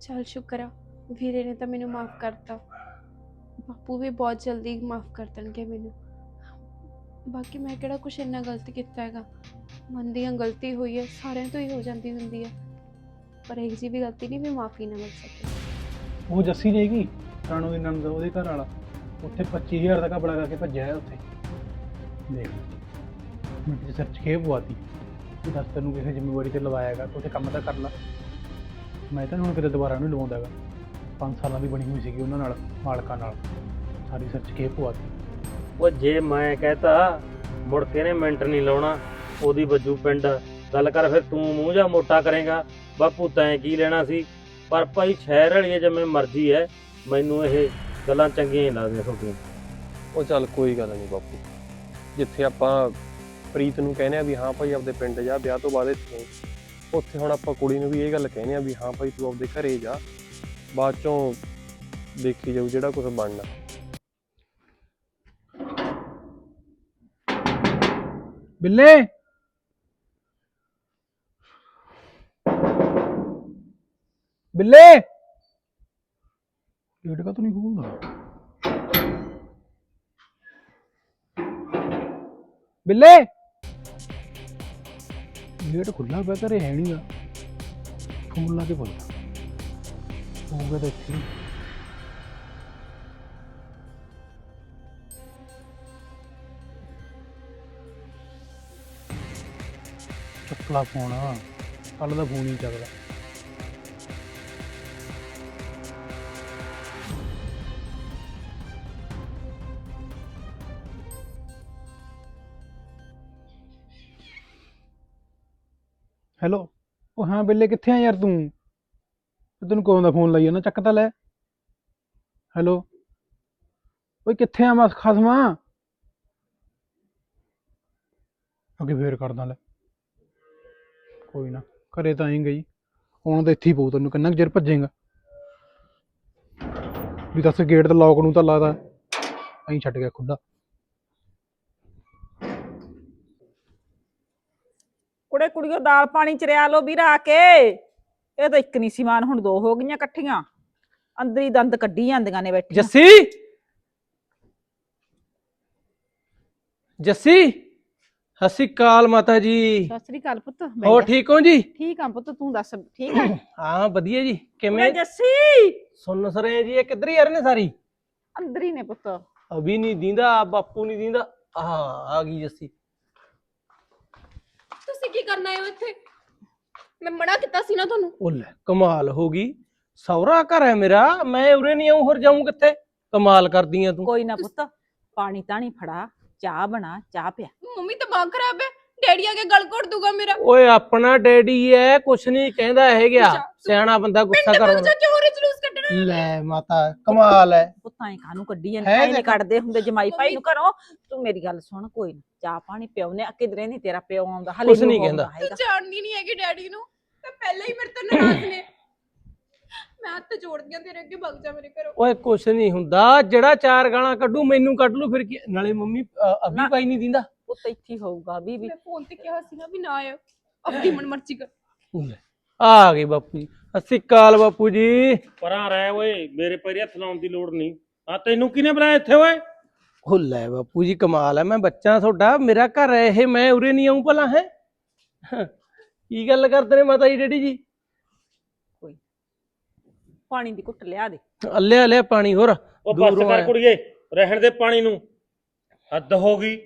ਚੱਲ ਸ਼ੁਕਰ ਆ, ਵੀਰੇ ਨੇ ਤਾਂ ਮੈਨੂੰ ਮਾਫ ਕਰਤਾ। ਬਾਪੂ ਵੀ ਬਹੁਤ ਜਲਦੀ ਮਾਫ ਕਰ ਦੇਣਗੇ ਮੈਨੂੰ। ਬਾਕੀ ਮੈਂ ਕਿਹੜਾ ਕੁਛ ਇੰਨਾ ਗਲਤ ਕੀਤਾ ਹੈਗਾ? ਮੰਨਦੀ ਹਾਂ ਗਲਤੀ ਹੋਈ ਹੈ, ਸਾਰਿਆਂ ਤੋਂ ਹੀ ਹੋ ਜਾਂਦੀ ਹੁੰਦੀ ਹੈ। ਪਰ ਇੱਕ ਜੀ ਵੀ ਗਲਤੀ ਨਹੀਂ ਵੀ ਮਾਫੀ ਨਾ ਮਿਲ ਸਕੇ। ਉਹ ਜੱਸੀ ਨੇਗੀ ਰਾਣੋ ਦੀ ਨੰਦ ਉਹਦੇ ਘਰ ਵਾਲਾ। ਉੱਥੇ 25000 ਦਾ ਕਪੜਾ ਕਰਕੇ ਭੱਜਿਆ ਹੈ ਉੱਥੇ। ਦੇਖ ਮਿੰਟ ਚ ਸਰਚ ਕੇ ਪਵਾਤੀ ਦੱਸ ਤੈਨੂੰ ਕਿਸੇ ਜ਼ਿੰਮੇਵਾਰੀ ਤੇ ਲਵਾਇਆਗਾ ਤੂੰ ਉੱਥੇ ਕੰਮ ਤਾਂ ਕਰ ਲੈ। ਮੈਂ ਤਾਂ ਹੁਣ ਕਿਤੇ ਦੁਬਾਰਾ ਨਹੀਂ ਲਵਾਉਂਦਾਗਾ 5 ਸਾਲਾਂ ਦੀ ਬਣੀ ਹੋਈ ਸੀਗੀ ਉਹਨਾਂ ਨਾਲ ਮਾਲਕਾਂ ਨਾਲ। ਸਾਰੀ ਸਰਚ ਕੇ ਪਵਾਤੀ ਉਹ ਜੇ ਮੈਂ ਕਹਤਾ ਮੁੜ ਕੇ ਨੇ ਮਿੰਟ ਨਹੀਂ ਲਾਉਣਾ ਉਹਦੀ ਬੱਜੂ ਪਿੰਡ। ਗੱਲ ਕਰ ਫਿਰ ਤੂੰ ਮੂੰਹ ਜਾ ਮੋਟਾ ਕਰੇਗਾ। ਬਾਪੂ ਤੈਂ ਕੀ ਲੈਣਾ ਸੀ? ਪਰ ਭਾਈ ਸ਼ਹਿਰ ਵਾਲੀ ਜਿਵੇਂ ਮਰਜ਼ੀ ਹੈ ਮੈਨੂੰ ਇਹ ਗੱਲਾਂ ਚੰਗੀਆਂ ਨਹੀਂ ਲੱਗਦੀਆਂ ਤੁਹਾਡੀਆਂ। ਉਹ ਚੱਲ ਕੋਈ ਗੱਲ ਨਹੀਂ ਬਾਪੂ। ਜਿੱਥੇ ਆਪਾਂ ਪ੍ਰੀਤ ਨੂੰ ਕਹਿੰਦੇ ਆ ਵੀ ਹਾਂ ਭਾਈ ਆਪਦੇ ਪਿੰਡ ਜਾ ਵਿਆਹ ਤੋਂ ਬਾਅਦ ਇੱਥੇ। ਆਈ, ਉੱਥੇ ਹੁਣ ਆਪਾਂ ਕੁੜੀ ਨੂੰ ਵੀ ਇਹ ਗੱਲ ਕਹਿੰਦੇ ਆ ਵੀ ਹਾਂ ਭਾਈ ਤੂੰ ਆਪਦੇ ਘਰੇ ਜਾ, ਬਾਅਦ ਚੋਂ ਦੇਖੀ ਜਾਊ ਜਿਹੜਾ ਕੁਝ ਬਣਨਾ। ਬਿੱਲੇ! ਬਿੱਲੇ! ਗੇਟ ਕਾ ਨਹੀਂ ਖੋਲਦਾ? ਬਿੱਲੇ! ਗੇਟ ਖੁੱਲਾ ਪਿਆ, ਘਰੇ ਹੈ ਨਹੀਂਗਾ ਫੋਨ ਲਾ ਕੇ ਬੋਲਦਾ ਹੋਊਗਾ ਤਾਂ ਇੱਥੇ ਚੱਕਲਾ ਫੋਨ ਆ ਕੱਲ ਦਾ ਫੋਨ ਹੀ ਚੱਕਦਾ। ਉਹ ਹਾਂ ਬਿੱਲੇ ਕਿੱਥੇ ਆ ਯਾਰ ਤੂੰ? ਤੇ ਤੈਨੂੰ ਕੌਣ ਦਾ ਫੋਨ ਲਾਈ ਜਾਂਦਾ, ਚੱਕ ਤਾਂ ਲੈ। ਹੈਲੋ ਓਏ ਕਿੱਥੇ ਆ ਮੈਂ ਖਸਮਾ? ਅੱਗੇ ਫੇਰ ਕਰਦਾ ਲੈ। ਕੋਈ ਨਾ, ਘਰੇ ਤਾਂ ਆਈ ਗਈ। ਹੁਣ ਤਾਂ ਇੱਥੇ ਹੀ ਪਊ ਤੈਨੂੰ, ਕਿੰਨਾ ਕੁ ਚਿਰ ਭੱਜੇਗਾ। ਵੀ ਦੱਸ ਗੇਟ ਤੇ ਲੌਕ ਨੂੰ ਤਾਂ ਲਾਦਾ ਐਂ ਛੱਡ ਗਿਆ ਖੁੱਲਾ ਕੁੜੇ ਕੁੜੀਓ ਦਾਲ ਪਾਣੀ ਚ ਰਿਆ ਲੋ ਵੀਰ ਆ ਕੇ। ਇਹ ਤਾਂ ਇੱਕ ਨਹੀਂ ਸੀ ਮਾਨ ਹੁਣ ਦੋ ਹੋ ਗਈਆਂ ਇਕੱਠੀਆਂ। ਅੰਦਰ ਹੀ ਦੰਦ ਕੱਢੀ ਜਾਂਦੀਆਂ ਨੇ ਬੈਠੀਆਂ। ਜੱਸੀ! ਜੱਸੀ! ਸਤਿ ਸ਼੍ਰੀ ਅਕਾਲ ਮਾਤਾ ਜੀ। ਸਤਿ ਸ੍ਰੀ ਅਕਾਲ ਪੁੱਤ ਹੋਰ ਠੀਕ ਹੋ ਜੀ? ਠੀਕ ਆ ਪੁੱਤ ਤੂੰ ਦੱਸ ਠੀਕ ਹੈ ਹਾਂ ਵਧੀਆ ਜੀ। ਕਿਵੇਂ? ਜੱਸੀ! ਸੁਣ ਸਰੇ ਜੀ ਇਹ ਕਿੱਧਰ ਹੀ ਆ ਰਹੇ ਨੇ ਸਾਰੀ? ਅੰਦਰ ਹੀ ਨੇ ਪੁੱਤ। ਅਭੀ ਨਹੀਂ ਦਿੰਦਾ ਬਾਪੂ ਨਹੀਂ ਦਿੰਦਾ। ਆ ਆ ਗਈ ਜੱਸੀ। ਤੁਸੀਂ ਕੀ ਕਰਨਾ ਹੈ ਇੱਥੇ? ਮੈਂ ਮਨਾ ਕੀਤਾ ਸੀ ਨਾ ਤੁਹਾਨੂੰ। ਉਹ ਲੈ ਕਮਾਲ ਹੋ ਗਈ। ਸੌਰਾ ਘਰ ਹੈ ਮੇਰਾ ਮੈਂ ਉਰੇ ਨਹੀਂ ਆਉਂ ਹੋਰ ਜਾਊਂ ਕਿੱਥੇ? ਕਮਾਲ ਕਰਦੀ ਆ ਤੂੰ। ਕੋਈ ਨਾ ਪੁੱਤ ਪਾਣੀ ਤਾਣੀ ਫੜਾ ਚਾਹ ਬਣਾ ਚਾਹ ਪਿਆ। ਮੰਮੀ ਦਿਮਾਗ ਖਰਾਬ ਹੈ? ਡੈਡੀ ਆ ਕੇ ਗਲ ਘੋਟ ਦੂਗਾ ਮੇਰਾ। ਓਏ ਆਪਣਾ ਡੈਡੀ ਐ ਕੁਛ ਨਹੀਂ ਕਹਿੰਦਾ ਹੈ ਤੂੰ ਸਿਆਣਾ ਬੰਦਾ ਗੁੱਸਾ ਪਿੰਡ ਕਰਦਾ ਵਿੱਚ ਜਾ ਕੇ ਹੋਰ ਜਲੂਸ ਕੱਢਣਾ ਲੈ ਮਾਤਾ ਕਮਾਲ ਹੈ ਪੁੱਤਾਂ ਹੀ ਕਾਹਨੂੰ ਕੱਢੀ ਜਾਂਦੇ ਹੈ ਐ ਨਹੀਂ ਦੇਖ। ਕੱਢਦੇ ਹੁੰਦੇ ਜਮਾਈ ਭਾਈ ਨੂੰ ਘਰੋਂ ਤੂੰ ਮੇਰੀ ਗੱਲ ਸੁਣ ਕੋਈ ਨਾ ਚਾਹ ਪਾਣੀ ਪਿਉਨੇ ਕਿਧਰੇ ਨਹੀਂ ਤੇਰਾ ਪਿਓ ਆਉਂਦਾ ਹਲੇ ਕੁਛ ਨਹੀਂ ਕਹਿੰਦਾ। ਹੈਗਾ। ਜਾਣਦੀ ਨਹੀਂ ਹੈਗੀ ਡੈਡੀ ਨੂੰ ਤੇ ਪਹਿਲਾਂ ਹੀ ਮੇਰੇ ਤੋਂ ਨਾਰਾਜ਼ ਨੇ ਮੈਂ ਹੱਥ ਜੋੜਦੀ ਆ ਤੇਰੇ ਅੱਗੇ ਭੱਗ ਜਾ ਮੇਰੇ ਘਰੋਂ ਓਏ ਕੁਛ ਨਹੀਂ ਹੁੰਦਾ ਜਿਹੜਾ ਚਾਰ ਗਾਲਾਂ ਕੱਢੂ ਮੈਨੂੰ ਕੱਢ ਲੂ ਫਿਰ ਕੀ ਨਾਲੇ ਮੰਮੀ ਅ, ਅਭੀ ਨਾ। ਪਾਈ ਨਹੀਂ ਦਿੰਦਾ ਪੁੱਤ ਇੱਥੇ ਹੀ ਹੋਊਗਾ ਵੀ ਵੀ ਮੈਂ ਫੋਨ ਤੇ ਕਿਹਾ ਸੀ ਨਾ ਵੀ ਨਾ ਆਇਓ ਆਪਣੀ ਮਨਮਰਜ਼ੀ ਕਰ ਲੈ, ਆ ਗਏ ਬਾਪੂ ਜੀ ਸਤਿ ਸ਼੍ਰੀ ਅਕਾਲ ਬਾਪੂ ਜੀ। ਪਰਾਂ ਰਹਿ ਓਏ ਮੇਰੇ ਪੈਰੀ ਹੱਥ ਲਾਉਣ ਦੀ ਲੋੜ ਨਹੀਂ। ਆ ਤੈਨੂੰ ਕਿਹਨੇ ਬੁਲਾਇਆ ਇੱਥੇ ਓਏ? ਉਹ ਲੈ ਬਾਪੂ ਜੀ ਕਮਾਲ ਹੈ ਮੈਂ ਬੱਚਾ ਤੁਹਾਡਾ ਮੇਰਾ ਘਰ ਹੈ ਇਹ ਮੈਂ ਉਰੇ ਨਹੀਂ ਆਉਂ ਭਲਾ ਹੈ? ਕੀ ਗੱਲ ਕਰਦੇ ਨੇ ਮਾਤਾ ਜੀ ਡੈਡੀ ਜੀ? ਪਾਣੀ ਦੀ ਘੁੱਟ ਲਿਆ ਦੇ। ਅੱਲੇ ਅੱਲੇ ਪਾਣੀ ਹੋਰ। ਉਹ ਬੱਸ ਦੂਰੋਂ ਕਰ ਆਇਆ। ਕੁੜੀਏ ਰਹਿਣ ਦੇ ਪਾਣੀ ਨੂੰ। ਹੱਦ ਹੋ ਗਈ।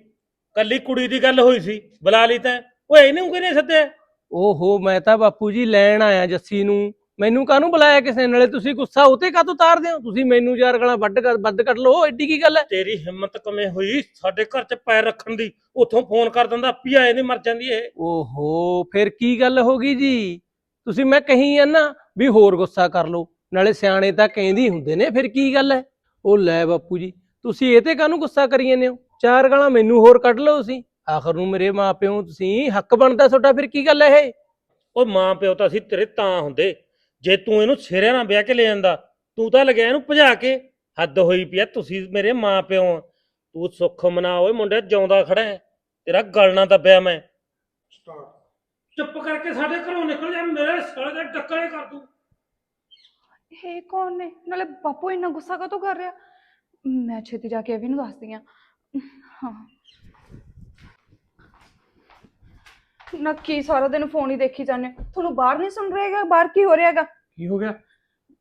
ਕੱਲੀ ਕੁੜੀ ਦੀ ਗੱਲ ਹੋਈ ਸੀ ਬੁਲਾ ਲਈ ਤੈਂ। ਓਏ ਇਹਨੂੰ ਕਿਹਨੇ ਸੱਦਿਆ? ਓਹੋ ਮੈਂ ਤਾਂ ਬਾਪੂ ਜੀ ਲੈਣ ਆਇਆ ਜੱਸੀ ਨੂੰ। ਮੈਨੂੰ ਕਾਹਨੂੰ ਬੁਲਾਇਆ ਕਿਸੇ ਨਾਲੇ ਤੁਸੀਂ ਗੁੱਸਾ ਉਤੇ ਕਾਹਤੋਂ ਤਾਰਦੇ ਹੋ? ਤੁਸੀਂ ਮੈਨੂੰ ਚਾਰ ਗਾਲਾਂ ਵੱਢ ਕਰ ਵੱਧ ਕੱਢ ਲਓ ਐਡੀ ਕੀ ਗੱਲ ਹੈ? ਤੇਰੀ ਹਿੰਮਤ ਕਿਵੇਂ ਹੋਈ? ਸਾਡੇ ਘਰ 'ਚ ਪੈਰ ਰੱਖਣ ਦੀ। ਉੱਥੋਂ ਫੋਨ ਕਰ ਦਿੰਦਾ ਆਪੀ ਆਏ ਨਹੀਂ ਮਰ ਜਾਂਦੀ ਇਹ। ਓਹੋ ਫਿਰ ਕੀ ਗੱਲ ਹੋ ਗਈ ਜੀ? ਤੁਸੀਂ ਮੈਂ ਕਹੀ ਆ ਨਾ ਵੀ ਹੋਰ ਗੁੱਸਾ ਕਰ ਲਓ। ਨਾਲੇ ਸਿਆਣੇ ਤਾਂ ਕਹਿੰਦੇ ਹੁੰਦੇ ਨੇ ਫਿਰ ਕੀ ਗੱਲ ਹੈ? ਉਹ ਲੈ ਬਾਪੂ ਜੀ ਤੁਸੀਂ ਇਹ ਤੇ ਕਾਹਨੂੰ ਗੁੱਸਾ ਕਰੀ ਜਾਂਦੇ ਹੋ? ਚਾਰ ਗਾਲਾਂ ਮੈਨੂੰ ਹੋਰ ਕੱਢ ਲਓ ਤੁਸੀਂ। ਆਖਰ ਨੂੰ ਮੇਰੇ ਮਾਪਿਓ ਤੁਸੀਂ ਹੱਕ ਬਣਦਾ ਤੁਹਾਡਾ ਫਿਰ ਕੀ ਗੱਲ ਹੈ ਇਹ? ਉਹ ਮਾਂ ਪਿਓ ਤਾਂ ਅਸੀਂ ਤੇਰੇ ਤਾਂ ਹੁੰਦੇ। ਜੇ ਤੂੰ ਇਹਨੂੰ ਸਿਰਿਆਂ ਨਾਲ ਵਿਆਹ ਕੇ ਲੈ ਜਾਂਦਾ ਤੂੰ ਤਾਂ ਲੱਗਿਆ ਇਹਨੂੰ ਭਜਾ ਕੇ ਹੱਦ ਹੋਈ ਪਈ ਆ ਤੁਸੀਂ ਮੇਰੇ ਮਾਂ ਪਿਓ ਆ। ਤੂੰ ਸੁੱਖ ਮਨਾ ਓਏ ਮੁੰਡੇ ਜਿਉਂਦਾ ਖੜਾ ਹੈ। ਤੇਰਾ ਗਲ ਨਾ ਦੱਬਿਆ ਮੈਂ। ਚੁੱਪ ਕਰਕੇ ਸਾਡੇ ਘਰੋਂ ਨਿਕਲ ਜਾ ਮੇਰੇ ਸਾਲੇ ਦਾ ਡੱਕਰੇ ਕਰ ਦੂੰ। ਇਹ ਕੌਣ ਨੇ? ਨਾਲੇ ਬਾਪੂ ਇੰਨਾ ਗੁੱਸਾ ਕਾਹਤੋਂ ਕਰ ਰਿਹਾ? ਮੈਂ ਛੇਤੀ ਜਾ ਕੇ ਅਭੀ ਨੂੰ ਦੱਸਦੀ ਆ। ਹਾਂ। ਨਾ ਕੀ ਸਾਰਾ ਦਿਨ ਫੋਨ ਹੀ ਦੇਖੀ ਜਾਂਦੇ? ਤੁਹਾਨੂੰ ਬਾਹਰ ਨਹੀਂ ਸੁਣ ਰਹੇਗਾ ਬਾਹਰ ਕੀ ਹੋ ਰਿਹਾਗਾ ਕੀ ਹੋ ਗਿਆ?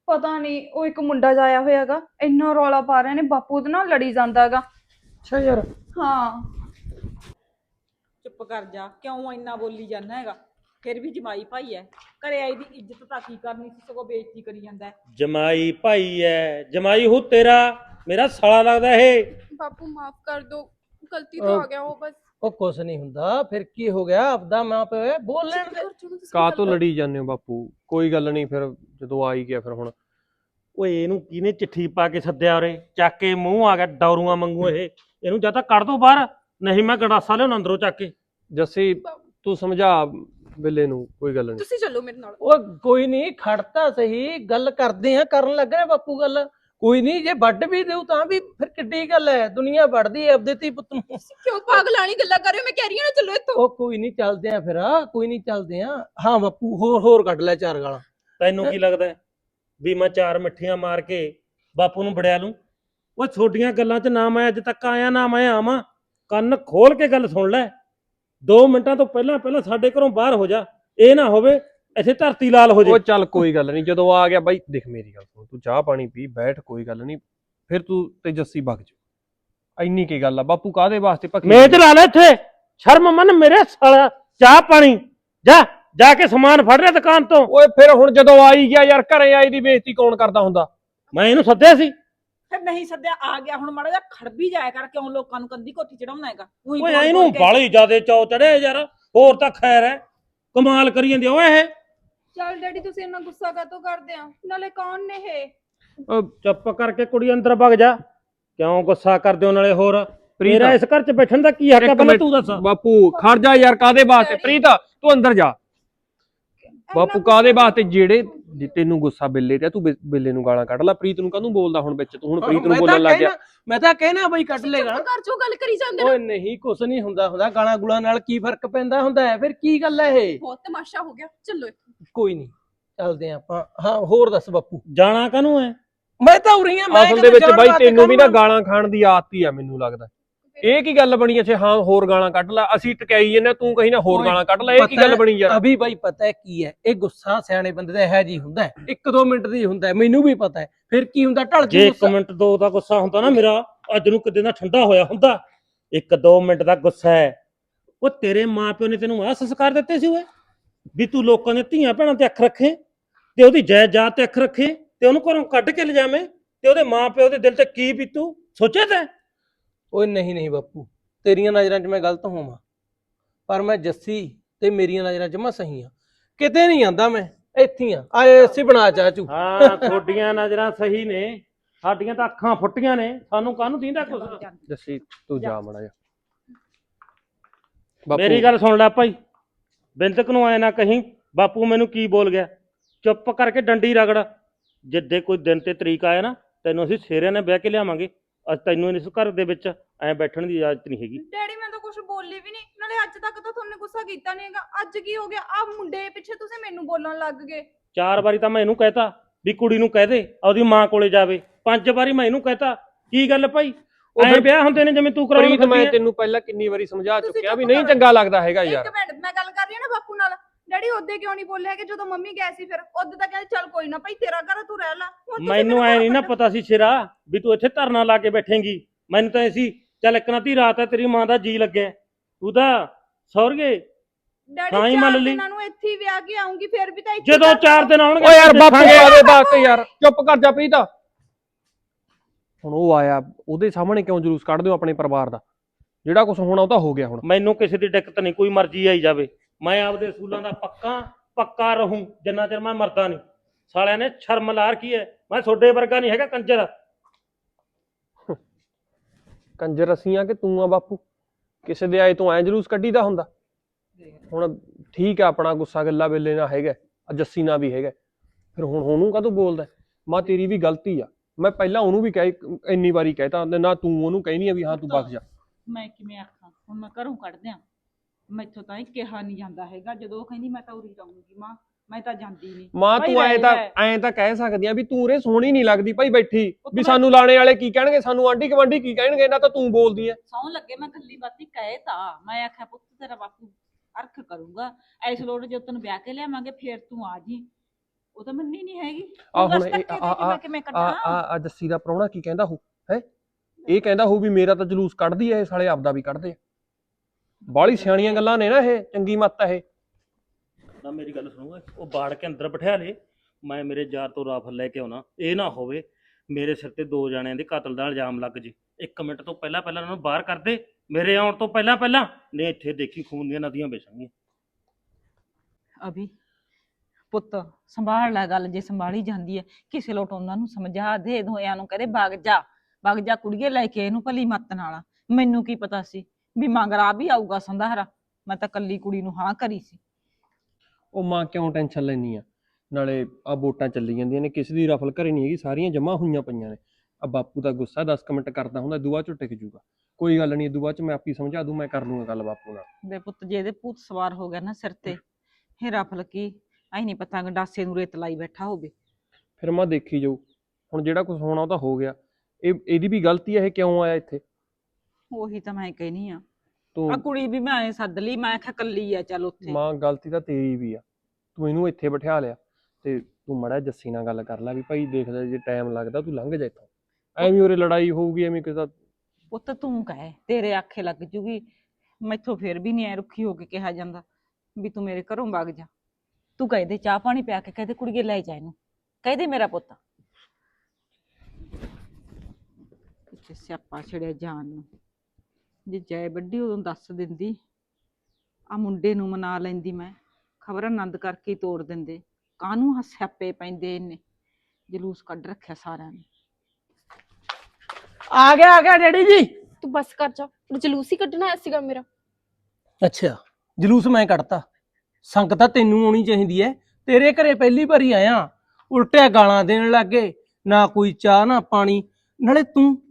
ਪਤਾ ਨਹੀਂ ਉਹ ਇੱਕ ਮੁੰਡਾ ਜਾਇਆ ਹੋਇਆਗਾ ਇੰਨਾ ਰੌਲਾ ਪਾ ਰਹੇ ਨੇ ਬਾਪੂ ਦੇ ਨਾਲ ਲੜੀ ਜਾਂਦਾਗਾ ਅੱਛਾ ਯਾਰ। ਹਾਂ। ਚੁੱਪ ਕਰ ਜਾ ਕਿਉਂ ਇੰਨਾ ਬੋਲੀ ਜਾਂਦਾ ਹੈਗਾ? ਫਿਰ ਵੀ ਜਮਾਈ ਭਾਈ ਹੈ ਘਰੇ ਆਈ ਦੀ ਇੱਜ਼ਤ ਤਾਂ ਕੀ ਕਰਨੀ ਸੀ ਸਗੋਂ ਬੇਇੱਜ਼ਤੀ ਕਰੀ ਜਾਂਦਾ ਹੈ। ਜਮਾਈ ਭਾਈ ਐ। ਜਮਾਈ ਹੋ ਤੇਰਾ? ਮੇਰਾ ਸਾਲਾ ਲੱਗਦਾ ਇਹ। ਬਾਪੂ ਮਾਫ ਕਰ ਦੋ। ਗਲਤੀ ਤੋਂ ਆ ਗਿਆ ਉਹ ਬਸ। ਉਹ ਕੁਛ ਨਹੀਂ ਹੁੰਦਾ ਫਿਰ ਕੀ ਹੋ ਗਿਆ? ਆਪਦਾ ਮਾਂ ਪਿਓ ਹੈ ਬੋਲ ਲੈਣ ਦੇ। ਕਾਹ ਤੋਂ ਲੜੀ ਜਾਂਦੇ ਹੋ ਬਾਪੂ? ਕੋਈ ਗੱਲ ਨਹੀਂ ਫਿਰ ਜਦੋਂ ਆ ਹੀ ਗਿਆ ਫਿਰ ਹੁਣ। ਓਏ ਇਹਨੂੰ ਕਿਹਨੇ ਚਿੱਠੀ ਪਾ ਕੇ ਸੱਦਿਆ ਉਰੇ? ਚੱਕ ਕੇ ਮੂੰਹ ਆ ਗਿਆ ਡੌਰੂਆਂ ਮੰਗੂ ਇਹ। ਇਹਨੂੰ ਜਾਂ ਤਾਂ ਕੱਢ ਦੋ ਬਾਹਰ ਨਹੀਂ ਮੈਂ ਗੜਾਸਾ ਲਿਆਉਣਾ ਅੰਦਰੋਂ ਚੱਕ ਕੇ। ਜੱਸੀ ਤੂੰ ਸਮਝਾ ਬਿੱਲੇ ਨੂੰ ਕੋਈ ਗੱਲ ਨਹੀਂ। ਤੁਸੀਂ ਚੱਲੋ ਮੇਰੇ ਨਾਲ। ਉਹ ਕੋਈ ਨਹੀਂ ਖੜਤਾ ਸਹੀ ਗੱਲ ਕਰਦੇ ਆ ਕਰਨ ਲੱਗ ਰਿਹਾ ਬਾਪੂ ਗੱਲ। ਕੋਈ ਨਹੀਂ ਜੇ ਵੱਢ ਵੀ ਦੇਉ ਤਾਂ ਵੀ ਫਿਰ ਕਿੱਡੀ ਗੱਲ ਹੈ? ਦੁਨੀਆ ਵੱਢਦੀ ਹੈ ਆਪਦੇ ਧੀ ਪੁੱਤ ਨੂੰ। ਕਿਉਂ ਪਾਗਲਾਣੀ ਗੱਲਾਂ ਕਰ ਰਹੇ ਹੋ? ਮੈਂ ਕਹਿ ਰਹੀ ਹਾਂ ਨਾ ਚੱਲੋ ਇੱਥੋਂ। ਉਹ ਕੋਈ ਨਹੀਂ ਚੱਲਦੇ ਆ ਫਿਰ ਆ ਕੋਈ ਨਹੀਂ ਚੱਲਦੇ ਆ ਹਾਂ ਬਾਪੂ ਹੋਰ ਹੋਰ ਕੱਢ ਲੈ ਚਾਰ ਗਾਲਾਂ। ਤੈਨੂੰ ਕੀ ਲੱਗਦਾ ਹੈ? ਵੀ ਮੈਂ ਚਾਰ ਮਿੱਠੀਆਂ ਮਾਰ ਕੇ ਬਾਪੂ ਨੂੰ ਬੜਿਆ ਲੂੰ? ਉਹ ਛੋਟੀਆਂ ਗੱਲਾਂ 'ਚ ਨਾ ਮੈਂ ਅੱਜ ਤੱਕ ਆਇਆ ਨਾ ਮੈਂ ਆਵਾਂ। ਕੰਨ ਖੋਲ ਕੇ ਗੱਲ ਸੁਣ ਲੈ। 2 ਮਿੰਟਾਂ ਤੋਂ ਪਹਿਲਾਂ ਪਹਿਲਾਂ ਸਾਡੇ ਘਰੋਂ ਬਾਹਰ ਹੋ ਜਾ। ਇਹ ਨਾ ਹੋਵੇ ਇੱਥੇ ਧਰਤੀ ਲਾਲ ਹੋ ਜੇ। ਉਹ ਚੱਲ ਕੋਈ ਗੱਲ ਨਹੀਂ ਜਦੋਂ ਆ ਗਿਆ ਬਾਈ ਦੇਖ ਮੇਰੀ ਗੱਲ ਸੁਣ ਤੂੰ ਚਾਹ ਪਾਣੀ ਪੀ ਬੈਠ ਕੋਈ ਗੱਲ ਨਹੀਂ ਫਿਰ ਤੂੰ ਤੇ ਜੱਸੀ ਵਗ ਜਾ ਇੰਨੀ ਕੀ ਗੱਲ ਆ ਬਾਪੂ ਕਾਦੇ ਵਾਸਤੇ ਭੱਖੀ ਮੇਜ਼ ਲਾ ਲੈ ਇੱਥੇ ਸ਼ਰਮ ਮੰਨ ਮੇਰੇ ਸਾਲਾ ਚਾਹ ਪਾਣੀ ਜਾ ਜਾ ਕੇ ਸਮਾਨ ਫੜ ਰਿਹਾ ਦੁਕਾਨ ਤੋਂ। ਓਏ ਫਿਰ ਹੁਣ ਜਦੋਂ ਆਈ ਗਿਆ ਯਾਰ ਘਰੇ ਆਈ ਦੀ ਬੇਇੱਜ਼ਤੀ ਕੌਣ ਕਰਦਾ ਹੁੰਦਾ? ਮੈਂ ਇਹਨੂੰ ਸੱਦਿਆ ਸੀ। ਫਿਰ ਨਹੀਂ ਸੱਦਿਆ ਆ ਗਿਆ ਹੁਣ ਮਾੜਾ ਜਿਹਾ ਖੜ ਵੀ ਜਾਇਆ ਕਰ ਕਿਉਂ ਲੋਕਾਂ ਨੂੰ ਕੰਦੀ ਕੋਠੀ ਚੜਾਉਣਾ ਹੈਗਾ? ਓਏ ਇਹਨੂੰ। ਬਾਲੀ ਜਿਆਦੇ ਚੌ ਚੜਿਆ ਯਾਰ ਹੋਰ ਤਾਂ ਖੈਰ ਹੈ ਕਮਾਲ ਕਰੀ ਜਾਂਦੇ ਓਏ ਇਹ। ਚੱਲ ਡੈਡੀ ਤੁਸੀਂ ਇੰਨਾ ਗੁੱਸਾ ਕਾਹਤੋਂ ਕਰਦੇ ਆ? ਨਾਲੇ ਕੌਣ ਨੇ ਇਹ? ਓ ਚੁੱਪ ਕਰਕੇ ਕੁੜੀ ਅੰਦਰ ਵਗ ਜਾ। ਕਿਉਂ ਗੁੱਸਾ ਕਰਦੇ ਹੋ ਨਾਲੇ ਹੋਰ? ਪ੍ਰੀਤ ਮੇਰਾ ਇਸ ਘਰ 'ਚ ਬੈਠਣ ਦਾ ਕੀ ਹੱਕ ਹੈ ਇੱਕ ਪਹਿਲਾਂ ਮਿੰਟ। ਤੂੰ ਦੱਸ। ਬਾਪੂ ਖੜ ਜਾ ਯਾਰ ਕਾਦੇ ਵਾਸਤੇ? ਪ੍ਰੀਤ ਤੂੰ ਅੰਦਰ ਜਾ। ਬਾਪੂ ਕਾਦੇ ਵਾਸਤੇ ਜਿਹੜੇ ਜੇ ਤੈਨੂੰ ਗੁੱਸਾ ਬਿੱਲੇ ਤੇ ਆ, ਤੂੰ ਬਿ- ਬਿੱਲੇ ਨੂੰ ਗਾਲਾਂ ਕੱਢ ਲੈ। ਪ੍ਰੀਤ ਨੂੰ ਕਾਹਨੂੰ ਬੋਲਦਾ ਹੁਣ ਵਿੱਚ? ਤੂੰ ਹੁਣ ਪ੍ਰੀਤ ਨੂੰ ਮੈਂ ਤਾਂ ਬੋਲਣ ਲੱਗ ਗਿਆ। ਕਹਿਣਾ- ਮੈਂ ਤਾਂ ਕਹਿਣਾ ਬਈ ਕੱਢ ਲੈ ਗਾਲਾਂ ਘਰ ਚੋਂ ਗੱਲ ਕਰੀ ਜਾਂਦੇ ਓਏ ਨਹੀਂ ਕੁਛ ਨਹੀਂ ਹੁੰਦਾ ਹੁੰਦਾ। ਗਾਲਾਂ ਗੁਲਾਂ ਨਾਲ ਕੀ ਫ਼ਰਕ ਪੈਂਦਾ ਹੁੰਦਾ ਹੈ? ਫਿਰ ਕੀ ਗੱਲ ਹੈ ਇਹ? ਬਹੁਤ ਤਮਾਸ਼ਾ ਹੋ ਗਿਆ। ਚੱਲੋ ਇੱਥੋਂ। ਕੋਈ ਨਹੀਂ ਚੱਲਦੇ ਆਪਾਂ। ਹਾਂ ਹੋਰ ਦੱਸ ਬਾਪੂ। ਜਾਣਾ ਕਾਹਨੂੰ ਹੈ? ਮੈਂ ਤਾਂ ਉਰੀ ਆ ਮੈਂ ਅਸਲ ਦੇ ਵਿੱਚ ਬਾਈ ਤੈਨੂੰ ਵੀ ਨਾ ਗਾਲਾਂ ਖਾਣ ਦੀ ਆਦਤ ਹੀ ਆ ਮੈਨੂੰ ਲੱਗਦਾ। ਇਹ ਕੀ ਗੱਲ ਬਣੀ ਅੱਛੇ ਹਾਂ ਹੋਰ ਗਾਲਾਂ ਕੱਢ ਲੈ। ਅਸੀਂ ਟਕਾਈ ਜੰਨੇ ਤੂੰ ਕਹੀ ਨਾ ਹੋਰ ਗਾਲਾਂ ਕੱਢ ਲੈ। ਇਹ ਕੀ ਪਤਾ ਗੱਲ ਬਣੀ ਯਾਰ? ਅਭੀ ਬਾਈ ਪਤਾ ਹੈ ਕੀ ਹੈ? ਇਹ ਗੁੱਸਾ ਸਿਆਣੇ ਬੰਦੇ ਦਾ ਇਹੋ ਜੀ ਹੁੰਦਾ ਇੱਕ ਦੋ ਮਿੰਟ ਦੀ ਹੁੰਦਾ ਮੈਨੂੰ ਵੀ ਪਤਾ ਹੈ। ਫਿਰ ਕੀ ਹੁੰਦਾ? ਢਲ ਜੇ ਇੱਕ ਮਿੰਟ ਦੋ ਦਾ ਗੁੱਸਾ ਹੁੰਦਾ ਨਾ ਮੇਰਾ ਅੱਜ ਨੂੰ ਕਿਤੇ ਦਾ ਠੰਡਾ ਹੋਇਆ ਹੁੰਦਾ। ਇੱਕ ਦੋ ਮਿੰਟ ਦਾ ਗੁੱਸਾ ਹੈ। ਉਹ ਤੇਰੇ ਮਾਪਿਓ ਨੇ ਤੈਨੂੰ ਆਹ ਸੰਸਕਾਰ ਦਿੱਤੇ ਸੀ ਓਏ ਵੀ ਤੂੰ ਲੋਕਾਂ ਦੇ ਧੀਆਂ ਭੈਣਾਂ ਤੇ ਅੱਖ ਰੱਖੇ ਤੇ ਉਹਦੀ ਜਾਇਦਾਦ ਤੇ ਅੱਖ ਰੱਖੇ ਤੇ ਉਹਨੂੰ ਘਰੋਂ ਕੱਢ ਕੇ ਲਿਜਾਵੇਂ ਤੇ ਉਹਦੇ ਮਾਪਿਓ ਦੇ ਦਿਲ ਤੇ ਕੀ ਬੀਤੂ? ਸੋਚਿਆ ਤੈਂ ਓਏ ਨਹੀਂ ਨਹੀਂ ਬਾਪੂ ਤੇਰੀਆਂ ਨਜ਼ਰਾਂ 'ਚ ਮੈਂ ਗਲਤ ਹੋਵਾਂ। ਪਰ ਮੈਂ ਜੱਸੀ ਤੇ ਮੇਰੀਆਂ ਨਜ਼ਰਾਂ 'ਚ ਮੈਂ ਸਹੀ ਆ ਕਿਤੇ ਨਹੀਂ ਆਂਦਾ ਮੈਂ ਇੱਥੇ ਹੀ ਆ ਆਏ ਅਸੀਂ ਬਣਾ ਚਾਚੂ। ਹਾਂ ਤੁਹਾਡੀਆਂ ਨਜ਼ਰਾਂ ਸਹੀ ਨੇ ਸਾਡੀਆਂ ਤਾਂ ਅੱਖਾਂ ਫੁੱਟੀਆਂ ਨੇ ਸਾਨੂੰ ਕਾਹਨੂੰ ਦੀਂਦਾ ਕੁਛ? ਜੱਸੀ ਤੂੰ ਜਾ ਮੜਾ ਜਾ ਮੇਰੀ ਗੱਲ ਸੁਣ ਲੈ ਭਾਈ ਬਿੰਦਕ ਨੂੰ ਐ ਨਾ ਕਹੀਂ ਬਾਪੂ ਮੈਨੂੰ ਕੀ ਬੋਲ ਗਿਆ? ਚੁੱਪ ਕਰਕੇ ਡੰਡੀ ਰਗੜ। ਜਿੱਦੇ ਕੋਈ ਦਿਨ ਤੇ ਤਰੀਕ ਆਇਆ ਨਾ ਤੈਨੂੰ ਅਸੀਂ ਸੇਰਿਆਂ ਨੇ ਵਿਆਹ ਕੇ ਲਿਆਵਾਂਗੇ। ਅੱਜ ਤੈਨੂੰ ਇਸ ਘਰ ਦੇ ਵਿੱਚ ਐ ਬੈਠਣ ਦੀ ਇਜਾਜ਼ਤ ਨਹੀਂ ਹੈਗੀ। ਡੈਡੀ ਮੈਂ ਤਾਂ ਕੁਝ ਬੋਲੀ ਵੀ ਨਹੀਂ। ਨਾਲੇ ਅੱਜ ਤੱਕ ਤਾਂ ਤੁਹਾਨੂੰ ਗੁੱਸਾ ਕੀਤਾ ਨਹੀਂ ਹੈਗਾ। ਅੱਜ ਕੀ ਹੋ ਗਿਆ? ਆ ਮੁੰਡੇ ਪਿੱਛੇ ਤੁਸੀਂ ਮੈਨੂੰ ਬੋਲਣ ਲੱਗ ਗਏ। ਚਾਰ ਵਾਰੀ ਤਾਂ ਮੈਂ ਇਹਨੂੰ ਕਹਿਤਾ ਵੀ ਕੁੜੀ ਨੂੰ ਕਹਿ ਦੇ ਉਹਦੀ ਮਾਂ ਕੋਲੇ ਜਾਵੇ। ਪੰਜ ਵਾਰੀ ਮੈਂ ਇਹਨੂੰ ਕਹਿਤਾ ਕੀ ਗੱਲ ਭਾਈ? ਉਹ ਐ ਫਿਰ ਵਿਆਹ ਹੁੰਦੇ ਨੇ ਜਿਵੇਂ ਤੂੰ ਕਰਾਉਣ ਪ੍ਰੀਤ ਮੈਂ। ਤੈਨੂੰ ਪਹਿਲਾਂ ਕਿੰਨੀ ਵਾਰੀ ਸਮਝਾ ਤੁਸੀਂ ਚੁੱਕਿਆ ਵੀ ਚੁੱਪ ਨਹੀਂ ਕਰੋ। ਚੰਗਾ ਲੱਗਦਾ ਹੈਗਾ ਯਾਰ। ਇੱਕ ਮਿੰਟ ਮੈਂ ਗੱਲ ਕਰ ਰਹੀ ਹਾਂ ਨਾ ਬਾਪੂ ਨਾਲ। ਡੈਡੀ ਉਹਦੇ ਕਿਉਂ ਨਹੀਂ ਬੋਲਿਆ ਕਿ ਜਦੋਂ ਮੰਮੀ ਗਏ ਸੀ ਫਿਰ? ਉਹਦੇ ਤਾਂ ਕਹਿੰਦੇ ਚੱਲ ਕੋਈ ਨਾ ਭਾਈ ਤੇਰਾ ਘਰ ਆ, ਤੂੰ ਰਹਿ ਲੈ। ਹੁਣ ਤੁਸੀਂ ਮੈਨੂੰ ਐ ਨਹੀਂ ਨਾ। ਪਤਾ ਸੀ ਸ਼ਿਰਾ ਵੀ ਤੂੰ ਇੱਥੇ ਧਰਨਾ ਲਾ ਕੇ ਬੈਠੇਂਗੀ। ਮੈਨੂੰ ਤਾਂ ਐ ਸੀ ਚੱਲ ਇੱਕ ਨਾ ਤੀ ਰਾਤ ਹੈ ਤੇਰੀ ਮਾਂ ਦਾ ਜੀ ਲੱਗਿਆ ਤੂੰ ਤਾਂ ਸੌਰਗੇ ਡੈਡੀ ਹੀ ਚਾਰ ਮੰਨ ਲਈ। ਦਿਨਾਂ ਨੂੰ ਇੱਥੇ ਹੀ ਵਿਆਹ ਕੇ ਆਉਂਗੀ ਫਿਰ ਵੀ ਤਾਂ ਇੱਥੇ ਜਦੋਂ ਚਾਰ ਦਿਨ ਆਉਣਗੇ ਓ ਯਾਰ ਬਾਪੂ ਦੇਖਾਂਗੇ। ਕਾਦੇ ਵਾਸਤੇ ਯਾਰ ਚੁੱਪ ਕਰ ਜਾ ਪ੍ਰੀਤ। ਹੁਣ ਉਹ ਆਇਆ ਉਹਦੇ ਸਾਹਮਣੇ ਕਿਉਂ ਜਲੂਸ ਕੱਢਦੇ ਹੋ ਆਪਣੇ ਪਰਿਵਾਰ ਦਾ? ਜਿਹੜਾ ਕੁਝ ਹੋਣਾ ਉਹ ਤਾਂ ਹੋ ਗਿਆ ਹੁਣ। ਮੈਨੂੰ ਕਿਸੇ ਦੀ ਦਿੱਕਤ ਨਹੀਂ ਕੋਈ ਮਰਜ਼ੀ ਆਈ ਜਾਵੇ। ਮੈਂ ਆਪਦੇ ਅਸੂਲਾਂ ਦਾ ਪੱਕਾ ਪੱਕਾ ਰਹੂੰ ਜਿੰਨਾ ਚਿਰ ਮੈਂ ਮਰਦਾ ਨਹੀਂ। ਸਾਲਿਆਂ ਨੇ ਸ਼ਰਮ ਲਾ ਰਖੀ ਐ? ਮੈਂ ਤੁਹਾਡੇ ਵਰਗਾ ਨਹੀਂ ਹੈਗਾ ਕੰਜਰ। ਕੰਜਰ ਅਸੀਂ ਆ ਕਿ ਤੂੰ ਆ ਬਾਪੂ? ਕਿਸੇ ਦੇ ਆਏ ਤੋਂ ਐ ਜਲੂਸ ਕੱਢੀਦਾ ਹੁੰਦਾ? ਹੁਣ ਠੀਕ ਆ ਆਪਣਾ ਗੁੱਸਾ ਗੱਲਾ ਵੇਲੇ ਨਾਲ ਹੈਗਾ ਜੱਸੀ ਨਾਲ ਵੀ ਹੈਗਾ। ਫਿਰ ਹੁਣ ਉਹਨੂੰ ਕਾਹਤੋਂ ਬੋਲਦਾ? ਮਾਂ ਤੇਰੀ ਵੀ ਗਲਤੀ ਆ। ਮੈਂ ਪਹਿਲਾਂ ਉਹਨੂੰ ਵੀ ਕਹਿ ਇੰਨੀ ਵਾਰੀ ਕਹਿਤਾ ਤੇ ਨਾ ਤੂੰ ਉਹਨੂੰ ਕਹਿਨੀ ਆ ਵੀ ਹਾਂ ਤੂੰ ਬਚ ਜਾ। ਮੈਂ ਕਿਵੇਂ ਆਖਾਂ? ਹੁਣ ਮੈਂ ਘਰੋਂ ਕੱਢ ਦਿਆਂ। ਮੈਥੋਂ ਤਾਂ ਇਹ ਕਿਹਾ ਨਹੀਂ ਜਾਂਦਾ ਹੈਗਾ। ਜਦੋਂ ਉਹ ਕਹਿੰਦੀ ਮੈਂ ਤਾਂ ਉਰੀ ਰਹੂੰਗੀ ਮਾਂ ਮੈਂ ਤਾਂ ਜਾਂਦੀ ਨਹੀਂ ਮਾਂ ਭਾਈ ਤੂੰ ਐ ਤਾਂ। ਐ ਤਾਂ ਕਹਿ ਸਕਦੀ ਆ ਵੀ ਤੂੰ ਰੇ ਸੋਹਣੀ ਨਹੀਂ ਲੱਗਦੀ। ਭਾਈ ਬੈਠੀ ਵੀ ਮੈਂ- ਸਾਨੂੰ ਲਾਣੇ ਵਾਲੇ ਕੀ ਕਹਿਣਗੇ? ਸਾਨੂੰ ਆਂਢੀ ਗਵਾਂਢੀ ਕੀ ਕਹਿਣਗੇ? ਨਾ ਤਾਂ ਤੂੰ ਬੋਲਦੀ ਐ ਸੌਂ ਲੱਗੇ ਮੈਂ ਗੱਲੀ ਬਾਤੀ ਕਹੇ ਤਾਂ। ਮੈਂ ਆਖਿਆ ਪੁੱਤ ਤੇਰਾ ਬਾਪੂ ਅਰਖ ਕਰੂਗਾ। ਐਸ ਲੋੜ ਜੇ ਤੈਨੂੰ ਵਿਆਹ ਕੇ ਲਿਆਵਾਂਗੇ ਫੇਰ ਤੂੰ ਆ ਜੀ। ਉਹ ਤਾਂ ਮੰਨੀ ਨਹੀਂ ਹੈਗੀ। ਆ ਹੁਣ ਇਹ- ਆ- ਆ- ਕਿਵੇਂ ਆ ਕੱਢਾਂ ਆ ਆ ਜੱਸੀ ਦਾ ਪ੍ਰਾਹੁਣਾ ਕੀ ਕਹਿੰਦਾ ਹੋ ਹੈ? ਇਹ ਕਹਿੰਦਾ ਹੋ ਵੀ ਮੇਰਾ ਤਾਂ ਜਲੂਸ ਕੱਢਦੀ ਐ ਇਹ ਸਾਲੇ ਆਪਦਾ ਵੀ ਕੱਢਦੇ ਆ। ਬਾਹਲੀ ਸਿਆਣੀਆਂ ਗੱਲਾਂ ਨੇ ਨਾ ਇਹ ਚੰਗੀ ਮੱਤ ਇਹ। ਨਾ ਮੇਰੀ ਗੱਲ ਸੁਣੋ ਉਹ ਬਾੜ ਕੇ ਅੰਦਰ ਬਿਠਾ ਲੇ ਮੈਂ ਮੇਰੇ ਯਾਰ ਤੋਂ ਰਾਫਲ ਲੈ ਕੇ ਆਉਣਾ ਇਹ ਨਾ ਹੋਵੇ ਮੇਰੇ ਸਿਰ ਤੇ ਦੋ ਜਣਿਆਂ ਦੇ ਕਤਲ ਦਾ ਇਲਜ਼ਾਮ ਲੱਗ ਜੇ। ਇੱਕ ਮਿੰਟ ਤੋਂ ਪਹਿਲਾਂ ਪਹਿਲਾਂ ਉਹਨਾਂ ਨੂੰ ਬਾਹਰ ਕਰ ਦੇ ਮੇਰੇ ਆਉਣ ਤੋਂ ਪਹਿਲਾਂ ਪਹਿਲਾਂ। ਨੇ ਇੱਥੇ ਦੇਖੀ ਖੂਨ ਦੀਆਂ ਨਦੀਆਂ ਵਗਣਗੀਆਂ ਅਭੀ ਪੁੱਤ ਸੰਭਾਲ ਲੈ ਗੱਲ ਜੇ ਸੰਭਾਲੀ ਜਾਂਦੀ ਹੈ ਕਿਸੇ ਲੋਟ ਉਹਨਾਂ ਨੂੰ ਸਮਝਾ ਦੇ ਦੋਇਆਂ ਨੂੰ ਕਹਦੇ ਵਗ ਜਾ ਵਗ ਜਾ ਕੁੜੀਏ ਲੈ ਕੇ ਇਹਨੂੰ ਭਲੀ ਮੱਤ ਨਾਲ। ਮੈਨੂੰ ਕੀ ਪਤਾ ਸੀ? ਵੀ ਮੰਗਰਾ ਵੀ ਆਊਗਾ ਸੰਧਾਰਾ। ਮੈਂ ਤਾਂ ਕੱਲੀ ਕੁੜੀ ਨੂੰ ਹਾਂ ਕਰੀ ਸੀ। ਉਹ ਮਾਂ ਕਿਉਂ ਟੈਨਸ਼ਨ ਲੈਣੀ ਆ? ਨਾਲੇ ਆ ਵੋਟਾਂ ਚੱਲੀ ਜਾਂਦੀਆਂ ਨੇ ਕਿਸੇ ਦੀ ਰਫਲ ਘਰੇ ਨਹੀਂ ਹੈਗੀ ਸਾਰੀਆਂ ਜਮਾ ਹੋਈਆਂ ਪਈਆਂ ਨੇ। ਆ ਬਾਪੂ ਦਾ ਗੁੱਸਾ 10 ਕੁ ਮਿੰਟ ਕਰਦਾ ਹੁੰਦਾ ਦੁਆ ਚ ਟਿਕ ਜੂਗਾ। ਕੋਈ ਗੱਲ ਨਹੀਂ ਦੁਆ ਚ ਮੈਂ ਆਪੀ ਸਮਝਾ ਦੂੰ ਮੈਂ ਕਰ ਲੂੰਗਾ ਗੱਲ ਬਾਪੂ ਨਾਲ। ਵੇ ਪੁੱਤ ਜੇ ਇਹਦੇ ਭੂਤ ਸਵਾਰ ਹੋ ਗਿਆ ਨਾ ਸਿਰ ਤੇ ਹੇਰਾ ਫਲਕੀ ਐ ਨਹੀਂ ਪਤਾ ਗੰਡਾਸੇ ਨੂੰ ਰੇਤ ਲਾਈ ਬੈਠਾ ਹੋਵੇ। ਫਿਰ ਮੈਂ ਦੇਖੀ ਜਾਊ। ਹੁਣ ਜਿਹੜਾ ਕੁਝ ਹੋਣਾ ਉਹ ਤਾਂ ਹੋ ਗਿਆ। ਇਹ ਇਹਦੀ ਵੀ ਗਲਤੀ ਹੈ ਇਹ ਕਿਉਂ ਆਇਆ ਇੱਥੇ? ਉਹੀ ਤਾਂ ਮੈਂ ਕਹਿਨੀ ਆ। ਤੂੰ ਆ ਕੁੜੀ ਵੀ ਮੈਂ ਐਂ ਸੱਦ ਲਈ ਮੈਂ ਆਖਿਆ ਕੱਲੀ ਆ ਚੱਲ ਉੱਥੇ। ਮਾਂ ਗਲਤੀ ਤਾਂ ਤੇਰੀ ਵੀ ਆ। ਤੂੰ ਇਹਨੂੰ ਇੱਥੇ ਬਿਠਾ ਲਿਆ ਤੇ ਤੂੰ ਮੜਾ ਜੱਸੀ ਨਾਲ ਗੱਲ ਕਰ ਲੈ ਵੀ ਭਾਈ ਦੇਖਦਾ ਜੇ ਟਾਈਮ ਲੱਗਦਾ ਤੂੰ ਲੰਘ ਜਾ ਇੱਥੋਂ। ਐਵੇਂ ਉਰੇ ਲੜਾਈ ਹੋਊਗੀ ਐਵੇਂ ਕਿਸੇ ਦਾ ਪੁੱਤ ਤੂੰ ਕਹੇ ਤੇਰੇ ਆਖੇ ਲੱਗ ਜੂਗੀ। ਮੈਥੋਂ ਫੇਰ ਵੀ ਨਹੀਂ ਐ ਰੁੱਖੀ ਹੋ ਕੇ ਕਿਹਾ ਜਾਂਦਾ ਵੀ ਤੂੰ ਮੇਰੇ ਘਰੋਂ ਵਗ ਜਾ। ਤੂੰ ਕਹਿ ਦੇ ਚਾਹ ਪਾਣੀ ਪਿਆ ਕੇ ਕਹਦੇ ਕੁੜੀਏ ਲੈ ਜਾ ਇਹਨੂੰ। ਕਹਿ ਦੇ ਮੇਰਾ ਪੁੱਤ। ਕਿੱਥੇ ਸਿਆਪਾ ਛੜਿਆ ਜਾਨ ਨੂੰ। ਜੇ ਜੈ ਵੱਡੀ ਉਦੋਂ ਦੱਸ ਦਿੰਦੀ। ਆ ਮੁੰਡੇ ਨੂੰ ਮਨਾ ਲੈਂਦੀ ਮੈਂ। ਖਬਰ ਆਨੰਦ ਕਰਕੇ ਹੀ ਤੋੜ ਦਿੰਦੇ। ਕਾਹਨੂੰ ਹ ਸਿਆਪੇ ਪੈਂਦੇ ਇਹਨੇ ਜਲੂਸ ਕੱਢ ਰੱਖਿਆ ਸਾਰਿਆਂ ਨੇ। ਆ ਗਿਆ ਆ ਗਿਆ ਡੈਡੀ ਜੀ। ਤੂੰ ਬਸ ਕਰ ਜਾ। ਜਲੂਸ ਹੀ ਕੱਢਣਾ ਆਇਆ ਸੀਗਾ ਮੇਰਾ। ਅੱਛਾ ਜਲੂਸ ਮੈਂ ਕੱਢਤਾ। ਸੰਗ ਤਾਂ ਤੈਨੂੰ ਆਉਣੀ ਚਾਹੀਦੀ ਐ। ਤੇਰੇ ਘਰੇ ਪਹਿਲੀ ਵਾਰੀ ਆਇਆ। ਉਲਟਿਆ ਗਾਲਾਂ ਦੇਣ ਲੱਗੇ ਨਾ ਕੋਈ ਚਾਹ ਨਾ ਪਾਣੀ। ਨਾਲੇ ਤੂੰ